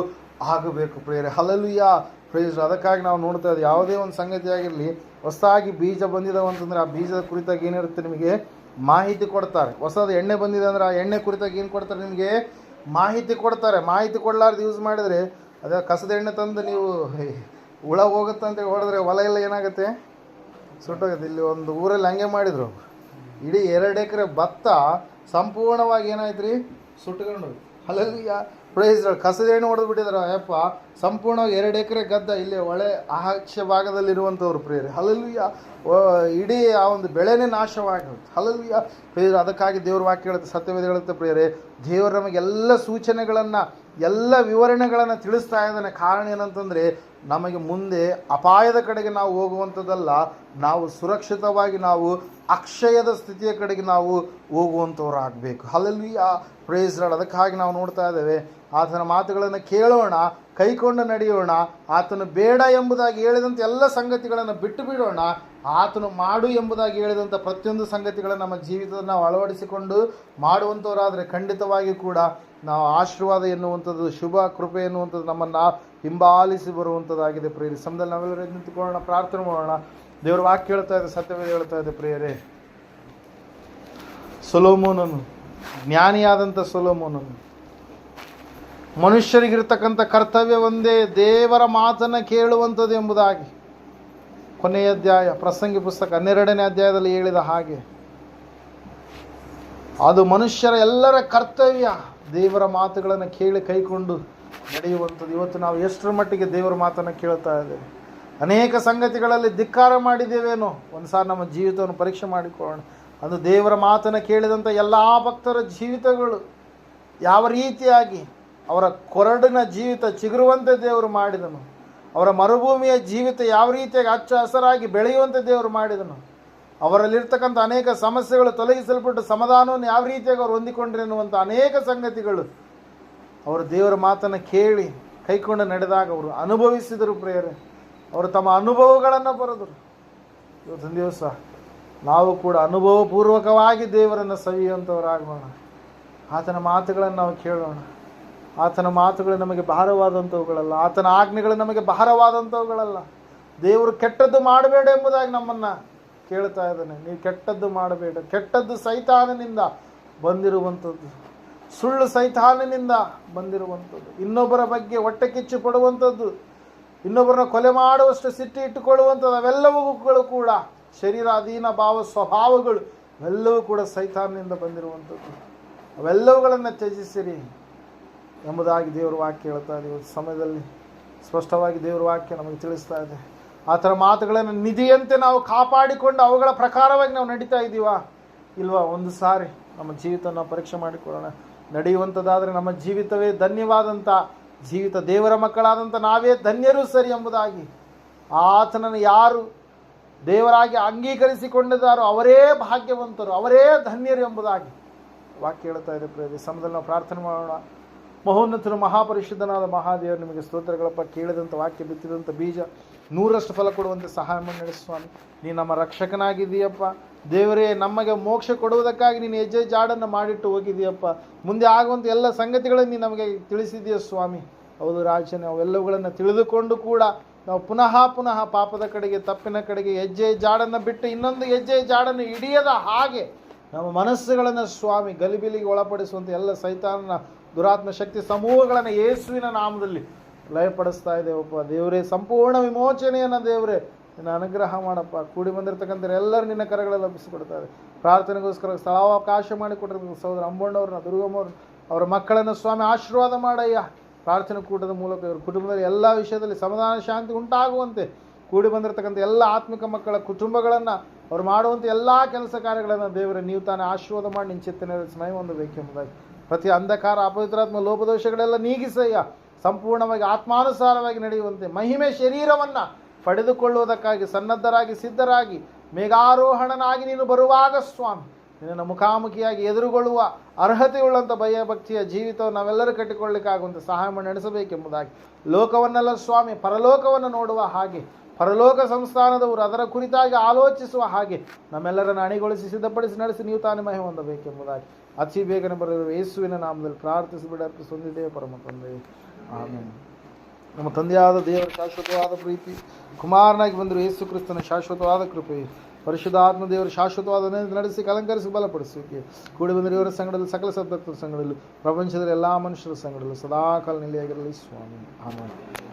ಆಗಬೇಕು ಪ್ರೇರೆ ಹಲಲುಯ ಪ್ರೈಸ್ ಅದಕ್ಕಾಗಿ ನಾವು ನೋಡ್ತಾ ಇದ್ದೀವಿ. ಯಾವುದೇ ಒಂದು ಸಂಗತಿ ಆಗಿರಲಿ, ಹೊಸದಾಗಿ ಬೀಜ ಬಂದಿದ್ದಾವೆ ಅಂತಂದರೆ ಆ ಬೀಜದ ಕುರಿತಾಗಿ ಏನಿರುತ್ತೆ ನಿಮಗೆ ಮಾಹಿತಿ ಕೊಡ್ತಾರೆ. ಹೊಸದು ಎಣ್ಣೆ ಬಂದಿದೆ ಅಂದರೆ ಆ ಎಣ್ಣೆ ಕುರಿತಾಗಿ ಏನು ಕೊಡ್ತಾರೆ ನಿಮಗೆ? ಮಾಹಿತಿ ಕೊಡ್ತಾರೆ. ಮಾಹಿತಿ ಕೊಡಲಾರ್ದು ಯೂಸ್ ಮಾಡಿದರೆ ಅದೇ ಕಸದ ಎಣ್ಣೆ ತಂದು ನೀವು ಹುಳ ಹೋಗುತ್ತೆ ಅಂತ ಹೊಡೆದ್ರೆ ಹೊಲ ಎಲ್ಲ ಏನಾಗುತ್ತೆ? ಸುಟ್ಟೋಗುತ್ತೆ. ಇಲ್ಲಿ ಒಂದು ಊರಲ್ಲಿ ಹಂಗೆ ಮಾಡಿದರು. ಇಡೀ ಎರಡು ಎಕರೆ ಭತ್ತ ಸಂಪೂರ್ಣವಾಗಿ ಏನಾಯ್ತು ರೀ ಸುಟ್ಕೊಂಡು ಅಲ್ಲಲ್ಲಿ ಪ್ರೈಸ್ ಕಸದೇನು ಹೊಡೆದು ಬಿಟ್ಟಿದ್ದಾರೆ ಅಯ್ಯಪ್ಪ, ಸಂಪೂರ್ಣವಾಗಿ ಎರಡು ಎಕರೆ ಗದ್ದ ಇಲ್ಲಿ ಒಳೆ ಆಕಾಶ ಭಾಗದಲ್ಲಿರುವಂಥವ್ರು ಪ್ರೇರಿ ಹಲಲ್ವಿಯ ಇಡೀ ಆ ಒಂದು ಬೆಳೆನೇ ನಾಶವಾಗಿರುತ್ತೆ. ಹಲಲ್ವಿಯ ಪ್ರೇರ್ ಅದಕ್ಕಾಗಿ ದೇವ್ರ ವಾಕ್ಯ ಹೇಳುತ್ತೆ, ಸತ್ಯವೇದ ಹೇಳುತ್ತೆ ಪ್ರೇರೆ ದೇವರು ನಮಗೆಲ್ಲ ಸೂಚನೆಗಳನ್ನು, ಎಲ್ಲ ವಿವರಣೆಗಳನ್ನು ತಿಳಿಸ್ತಾ ಇದ್ದಾನೆ. ಕಾರಣ ಏನಂತಂದರೆ ನಮಗೆ ಮುಂದೆ ಅಪಾಯದ ಕಡೆಗೆ ನಾವು ಹೋಗುವಂಥದ್ದಲ್ಲ, ನಾವು ಸುರಕ್ಷಿತವಾಗಿ ನಾವು ಅಕ್ಷಯದ ಸ್ಥಿತಿಯ ಕಡೆಗೆ ನಾವು ಹೋಗುವಂಥವ್ರು ಆಗಬೇಕು ಅಲ್ಲಲ್ಲಿ ಆ ಪ್ರೇಸ್ ಅದಕ್ಕಾಗಿ ನಾವು ನೋಡ್ತಾ ಇದ್ದೇವೆ, ಆತನ ಮಾತುಗಳನ್ನು ಕೇಳೋಣ, ಕೈಕೊಂಡು ನಡೆಯೋಣ, ಆತನು ಬೇಡ ಎಂಬುದಾಗಿ ಹೇಳಿದಂಥ ಎಲ್ಲ ಸಂಗತಿಗಳನ್ನು ಬಿಟ್ಟು ಬಿಡೋಣ, ಆತನು ಮಾಡು ಎಂಬುದಾಗಿ ಹೇಳಿದಂಥ ಪ್ರತಿಯೊಂದು ಸಂಗತಿಗಳನ್ನು ನಮ್ಮ ಜೀವಿತದಲ್ಲಿ ನಾವು ಅಳವಡಿಸಿಕೊಂಡು ಮಾಡುವಂಥವರಾದರೆ ಖಂಡಿತವಾಗಿ ಕೂಡ ನಾವು ಆಶೀರ್ವಾದ ಎನ್ನುವಂಥದ್ದು, ಶುಭ, ಕೃಪೆ ಎನ್ನುವಂಥದ್ದು ನಮ್ಮನ್ನು ಹಿಂಬಾಲಿಸಿ ಬರುವಂಥದ್ದಾಗಿದೆ ಪ್ರಿಯರಿ. ಸಮದಲ್ಲಿ ನಾವೆಲ್ಲರೂ ನಿಂತುಕೊಳ್ಳೋಣ, ಪ್ರಾರ್ಥನೆ ಮಾಡೋಣ. ದೇವರು ವಾಕ್ಯ ಹೇಳ್ತಾ ಇದೆ ಸತ್ಯವೇ ಹೇಳ್ತಾ ಇದೆ ಪ್ರಿಯರೇ. ಸೊಲೋಮೋನನು, ಜ್ಞಾನಿಯಾದಂಥ ಸೊಲೋಮೋನನು. ಮನುಷ್ಯರಿಗಿರ್ತಕ್ಕಂಥ ಕರ್ತವ್ಯ ಒಂದೇ, ದೇವರ ಮಾತನ್ನು ಕೇಳುವಂಥದ್ದು ಎಂಬುದಾಗಿ. ಕೊನೆಯ ಅಧ್ಯಾಯ, ಪ್ರಸಂಗಿ ಪುಸ್ತಕ, ಹನ್ನೆರಡನೇ ಅಧ್ಯಾಯದಲ್ಲಿ ಹೇಳಿದ ಹಾಗೆ. ಅದು ಮನುಷ್ಯರ ಎಲ್ಲರ ಕರ್ತವ್ಯ, ದೇವರ ಮಾತುಗಳನ್ನು ಕೇಳಿ ಕೈಕೊಂಡು ನಡೆಯುವಂಥದ್ದು. ಇವತ್ತು ನಾವು ಎಷ್ಟರ ಮಟ್ಟಿಗೆ ದೇವರ ಮಾತನ್ನು ಕೇಳ್ತಾ ಇದ್ದೇವೆ. ಅನೇಕ ಸಂಗತಿಗಳಲ್ಲಿ ಧಿಕ್ಕಾರ ಮಾಡಿದ್ದೇವೇನೋ? ಒಂದು ಸಾರಿ ನಮ್ಮ ಜೀವಿತವನ್ನು ಪರೀಕ್ಷೆ ಮಾಡಿಕೊಳ್ಳೋಣ. ಅದು ದೇವರ ಮಾತನ್ನು ಕೇಳಿದಂಥ ಎಲ್ಲ ಭಕ್ತರ ಜೀವಿತಗಳು. ಯಾವ ರೀತಿಯಾಗಿ ಅವರ ಕೊರಡಿನ ಜೀವಿತ ಚಿಗುರುವಂತೆ ದೇವರು ಮಾಡಿದನು. ಅವರ ಮರುಭೂಮಿಯ ಜೀವಿತ ಯಾವ ರೀತಿಯಾಗಿ ಹಚ್ಚ ಹಸರಾಗಿ ಬೆಳೆಯುವಂತೆ ದೇವರು ಮಾಡಿದನು. ಅವರಲ್ಲಿರ್ತಕ್ಕಂಥ ಅನೇಕ ಸಮಸ್ಯೆಗಳು ತೊಲಗಿಸಲ್ಪಟ್ಟು ಸಮಾಧಾನವನ್ನು ಯಾವ ರೀತಿಯಾಗಿ ಅವರು ಹೊಂದಿಕೊಂಡ್ರು ಅನ್ನುವಂಥ ಅನೇಕ ಸಂಗತಿಗಳು ಅವರು ದೇವರ ಮಾತನ್ನು ಕೇಳಿ ಕೈಕೊಂಡು ನಡೆದಾಗ ಅವರು ಅನುಭವಿಸಿದರು ಪ್ರೇಯರೆ. ಅವರು ತಮ್ಮ ಅನುಭವಗಳನ್ನು ಬರೆದರು. ಇವತ್ತು ದಿವಸ ನಾವು ಕೂಡ ಅನುಭವಪೂರ್ವಕವಾಗಿ ದೇವರನ್ನು ಸವಿಯುವಂಥವರಾಗೋಣ ಆತನ ಮಾತುಗಳನ್ನು ನಾವು ಕೇಳೋಣ. ಆತನ ಮಾತುಗಳು ನಮಗೆ ಭಾರವಾದಂಥವುಗಳಲ್ಲ ಆತನ ಆಜ್ಞೆಗಳು ನಮಗೆ ಭಾರವಾದಂಥವುಗಳಲ್ಲ ದೇವರು ಕೆಟ್ಟದ್ದು ಮಾಡಬೇಡ ಎಂಬುದಾಗಿ ನಮ್ಮನ್ನು ಕೇಳ್ತಾ ಇದ್ದಾನೆ. ನೀವು ಕೆಟ್ಟದ್ದು ಮಾಡಬೇಡ. ಕೆಟ್ಟದ್ದು ಸೈತಾನನಿಂದ ಬಂದಿರುವಂಥದ್ದು ಸುಳ್ಳು ಸೈತಾನನಿಂದ ಬಂದಿರುವಂಥದ್ದು. ಇನ್ನೊಬ್ಬರ ಬಗ್ಗೆ ಹೊಟ್ಟೆ ಕಿಚ್ಚು ಪಡುವಂಥದ್ದು, ಇನ್ನೊಬ್ಬರನ್ನ ಕೊಲೆ ಮಾಡುವಷ್ಟು ಸಿಟ್ಟು ಇಟ್ಟುಕೊಳ್ಳುವಂಥದ್ದು ಅವೆಲ್ಲವುಗಳು ಕೂಡ ಶರೀರ ಅಧೀನ ಭಾವ ಸ್ವಭಾವಗಳು ಅವೆಲ್ಲವೂ ಕೂಡ ಸೈತಾನನಿಂದ ಬಂದಿರುವಂಥದ್ದು. ಅವೆಲ್ಲವುಗಳನ್ನು ತ್ಯಜಿಸಿರಿ ಎಂಬುದಾಗಿ ದೇವರ ವಾಕ್ಯ ಹೇಳ್ತಾ ಇದೆ. ಇವತ್ತು ಸಮಯದಲ್ಲಿ ಸ್ಪಷ್ಟವಾಗಿ ದೇವರ ವಾಕ್ಯ ನಮಗೆ ತಿಳಿಸ್ತಾ ಇದೆ. ಆ ಥರ ಮಾತುಗಳನ್ನು ನಿಧಿಯಂತೆ ನಾವು ಕಾಪಾಡಿಕೊಂಡು ಅವುಗಳ ಪ್ರಕಾರವಾಗಿ ನಾವು ನಡೀತಾ ಇದ್ದೀವಾ ಇಲ್ವಾ? ಒಂದು ಸಾರಿ ನಮ್ಮ ಜೀವಿತ ನಾವು ಪರೀಕ್ಷೆ ಮಾಡಿಕೊಳ್ಳೋಣ. ನಡೆಯುವಂಥದ್ದಾದರೆ ನಮ್ಮ ಜೀವಿತವೇ ಧನ್ಯವಾದಂಥ ಜೀವಿತ ದೇವರ ಮಕ್ಕಳಾದಂಥ ನಾವೇ ಧನ್ಯರು ಸರಿ ಎಂಬುದಾಗಿ ಆತನನ್ನು ಯಾರು ದೇವರಾಗಿ ಅಂಗೀಕರಿಸಿಕೊಂಡಿದ್ದಾರೋ ಅವರೇ ಭಾಗ್ಯವಂತರು, ಅವರೇ ಧನ್ಯರು ಎಂಬುದಾಗಿ ವಾಕ್ಯ ಹೇಳ್ತಾ ಇದೆ ಪ್ರೇರಿ ಸಮಯದಲ್ಲಿ ನಾವು ಪ್ರಾರ್ಥನೆ ಮಾಡೋಣ. ಮಹೋನ್ನತರು ಮಹಾಪರಿಶುದ್ಧನಾದ ಮಹಾದೇವರು ನಿಮಗೆ ಸ್ತೋತ್ರಗಳಪ್ಪ ಕೇಳಿದಂಥ ವಾಕ್ಯ ಬಿತ್ತಿದಂಥ ಬೀಜ ನೂರಷ್ಟು ಫಲ ಕೊಡುವಂತೆ ಸಹಾಯ ಮಾಡಿ ನಡೆಸು ಸ್ವಾಮಿ ನೀನು ನಮ್ಮ ರಕ್ಷಕನಾಗಿದ್ದೀಯಪ್ಪ. ದೇವರೇ, ನಮಗೆ ಮೋಕ್ಷ ಕೊಡುವುದಕ್ಕಾಗಿ ನೀನು ಹೆಜ್ಜೆ ಜಾಡನ್ನು ಮಾಡಿಟ್ಟು ಹೋಗಿದೆಯಪ್ಪ ಮುಂದೆ ಆಗುವಂಥ ಎಲ್ಲ ಸಂಗತಿಗಳನ್ನು ನೀನು ನಮಗೆ ತಿಳಿಸಿದೆಯ ಸ್ವಾಮಿ. ಹೌದು ರಾಜನೇ, ಅವೆಲ್ಲವುಗಳನ್ನು ತಿಳಿದುಕೊಂಡು ಕೂಡ ನಾವು ಪುನಃ ಪುನಃ ಪಾಪದ ಕಡೆಗೆ, ತಪ್ಪಿನ ಕಡೆಗೆ ಹೆಜ್ಜೆ ಜಾಡನ್ನು ಬಿಟ್ಟು ಇನ್ನೊಂದು ಹೆಜ್ಜೆ ಜಾಡನ್ನು ಹಿಡಿಯದ ಹಾಗೆ ನಮ್ಮ ಮನಸ್ಸುಗಳನ್ನು ಸ್ವಾಮಿ ಗಲಿಬಿಲಿಗೆ ಒಳಪಡಿಸುವಂಥ ಎಲ್ಲ ಸೈತಾನನ ದುರಾತ್ಮ ಶಕ್ತಿ ಸಮೂಹಗಳನ್ನು ಯೇಸುವಿನ ನಾಮದಲ್ಲಿ ಲಯಪಡಿಸ್ತಾ ಇದ್ದೇವಪ್ಪ. ದೇವರೇ, ಸಂಪೂರ್ಣ ವಿಮೋಚನೆಯನ್ನು ದೇವರೇ ನಿನ್ನ ಅನುಗ್ರಹ ಮಾಡಪ್ಪ. ಕೂಡಿ ಬಂದಿರತಕ್ಕಂಥ ಎಲ್ಲರೂ ನಿನ್ನ ಕರಗಳು ಲಭಿಸಿಕೊಡ್ತಾರೆ. ಪ್ರಾರ್ಥನೆಗೋಸ್ಕರ ಸ್ಥಳಾವಕಾಶ ಮಾಡಿಕೊಟ್ಟಿರ್ತಕ್ಕಂಥ ಸಹೋದರ ಅಂಬಣ್ಣವ್ರನ್ನ, ದುರ್ಗಮ್ಮವ್ರನ್ನ, ಅವರ ಮಕ್ಕಳನ್ನು ಸ್ವಾಮಿ ಆಶೀರ್ವಾದ ಮಾಡಯ್ಯ. ಪ್ರಾರ್ಥನೆ ಕೂಟದ ಮೂಲಕ ಇವರು ಕುಟುಂಬದಲ್ಲಿ ಎಲ್ಲ ವಿಷಯದಲ್ಲಿ ಸಮಾಧಾನ, ಶಾಂತಿ ಉಂಟಾಗುವಂತೆ ಕೂಡಿ ಬಂದಿರತಕ್ಕಂಥ ಎಲ್ಲ ಆತ್ಮಿಕ ಮಕ್ಕಳ ಕುಟುಂಬಗಳನ್ನು ಅವ್ರು ಮಾಡುವಂಥ ಎಲ್ಲ ಕೆಲಸ ಕಾರ್ಯಗಳನ್ನು ದೇವರ, ನೀವು ತಾನೇ ಆಶೀರ್ವಾದ ಮಾಡಿ ನಿನ್ನ ಚಿತ್ತ ನೆರವೇರಿಸಿ ಬೇಕು ಹೊಂದಬೇಕೆಂಬುದಾಗಿ ಪ್ರತಿ ಅಂಧಕಾರ, ಅಪವಿತ್ರಾತ್ಮ, ಲೋಪದೋಷಗಳೆಲ್ಲ ನೀಗಿಸಯ್ಯ. ಸಂಪೂರ್ಣವಾಗಿ ಆತ್ಮಾನುಸಾರವಾಗಿ ನಡೆಯುವಂತೆ ಮಹಿಮೆ ಶರೀರವನ್ನು ಪಡೆದುಕೊಳ್ಳುವುದಕ್ಕಾಗಿ ಸನ್ನದ್ಧರಾಗಿ, ಸಿದ್ಧರಾಗಿ, ಮೇಘಾರೋಹಣನಾಗಿ ನೀನು ಬರುವಾಗ ಸ್ವಾಮಿ ನಿನ್ನನ್ನು ಮುಖಾಮುಖಿಯಾಗಿ ಎದುರುಗೊಳ್ಳುವ ಅರ್ಹತೆಯುಳ್ಳಂಥ ಭಯಭಕ್ತಿಯ ಜೀವಿತವನ್ನು ನಾವೆಲ್ಲರೂ ಕಟ್ಟಿಕೊಳ್ಳಿಕ್ಕಾಗುವಂಥ ಸಹಾಯವನ್ನು ನಡೆಸಬೇಕೆಂಬುದಾಗಿ ಲೋಕವನ್ನೆಲ್ಲ ಸ್ವಾಮಿ, ಪರಲೋಕವನ್ನು ನೋಡುವ ಹಾಗೆ, ಪರಲೋಕ ಸಂಸ್ಥಾನದವರು ಅದರ ಕುರಿತಾಗಿ ಆಲೋಚಿಸುವ ಹಾಗೆ ನಮ್ಮೆಲ್ಲರನ್ನು ಅಣಿಗೊಳಿಸಿ, ಸಿದ್ಧಪಡಿಸಿ, ನಡೆಸಿ ನೀವು ತಾನೇ ಮಹೆ ಹೊಂದಬೇಕೆಂಬುದಾಗಿ ಅತಿ ಬೇಗನೆ ಬರೆದಿರುವ ಯೇಸುವಿನ ನಾಮದಲ್ಲಿ ಪ್ರಾರ್ಥಿಸಿ ಬಿಡಕ್ಕೆ ಹೊಂದಿದ್ದೇವೆ ಪರಮ ತಂದೆ ಆಮೇಲೆ ನಮ್ಮ ತಂದೆಯಾದ ದೇವರ ಶಾಶ್ವತವಾದ ಪ್ರೀತಿ, ಕುಮಾರನಾಗಿ ಬಂದರು ಯೇಸು ಕ್ರಿಸ್ತನ ಶಾಶ್ವತವಾದ ಕೃಪೆ ಪರಿಶುದ್ಧ ಆತ್ಮ ದೇವರು ಶಾಶ್ವತವಾದ ನಡೆಸಿ, ಅಲಂಕರಿಸಿ, ಬಲಪಡಿಸುವಿಕೆ. ಕೂಡಿ ಬಂದರೆ ಇವರ ಸಂಘದಲ್ಲಿ, ಸಕಲ ಸದ್ಭಕ್ತರ ಸಂಘದಲ್ಲೂ, ಪ್ರಪಂಚದ ಎಲ್ಲ ಮನುಷ್ಯರ ಸಂಘದಲ್ಲೂ ಸದಾಕಾಲ ನೆಲೆಯಾಗಿರಲಿ, ಸ್ವಾಮಿ. ಆಮೇಲೆ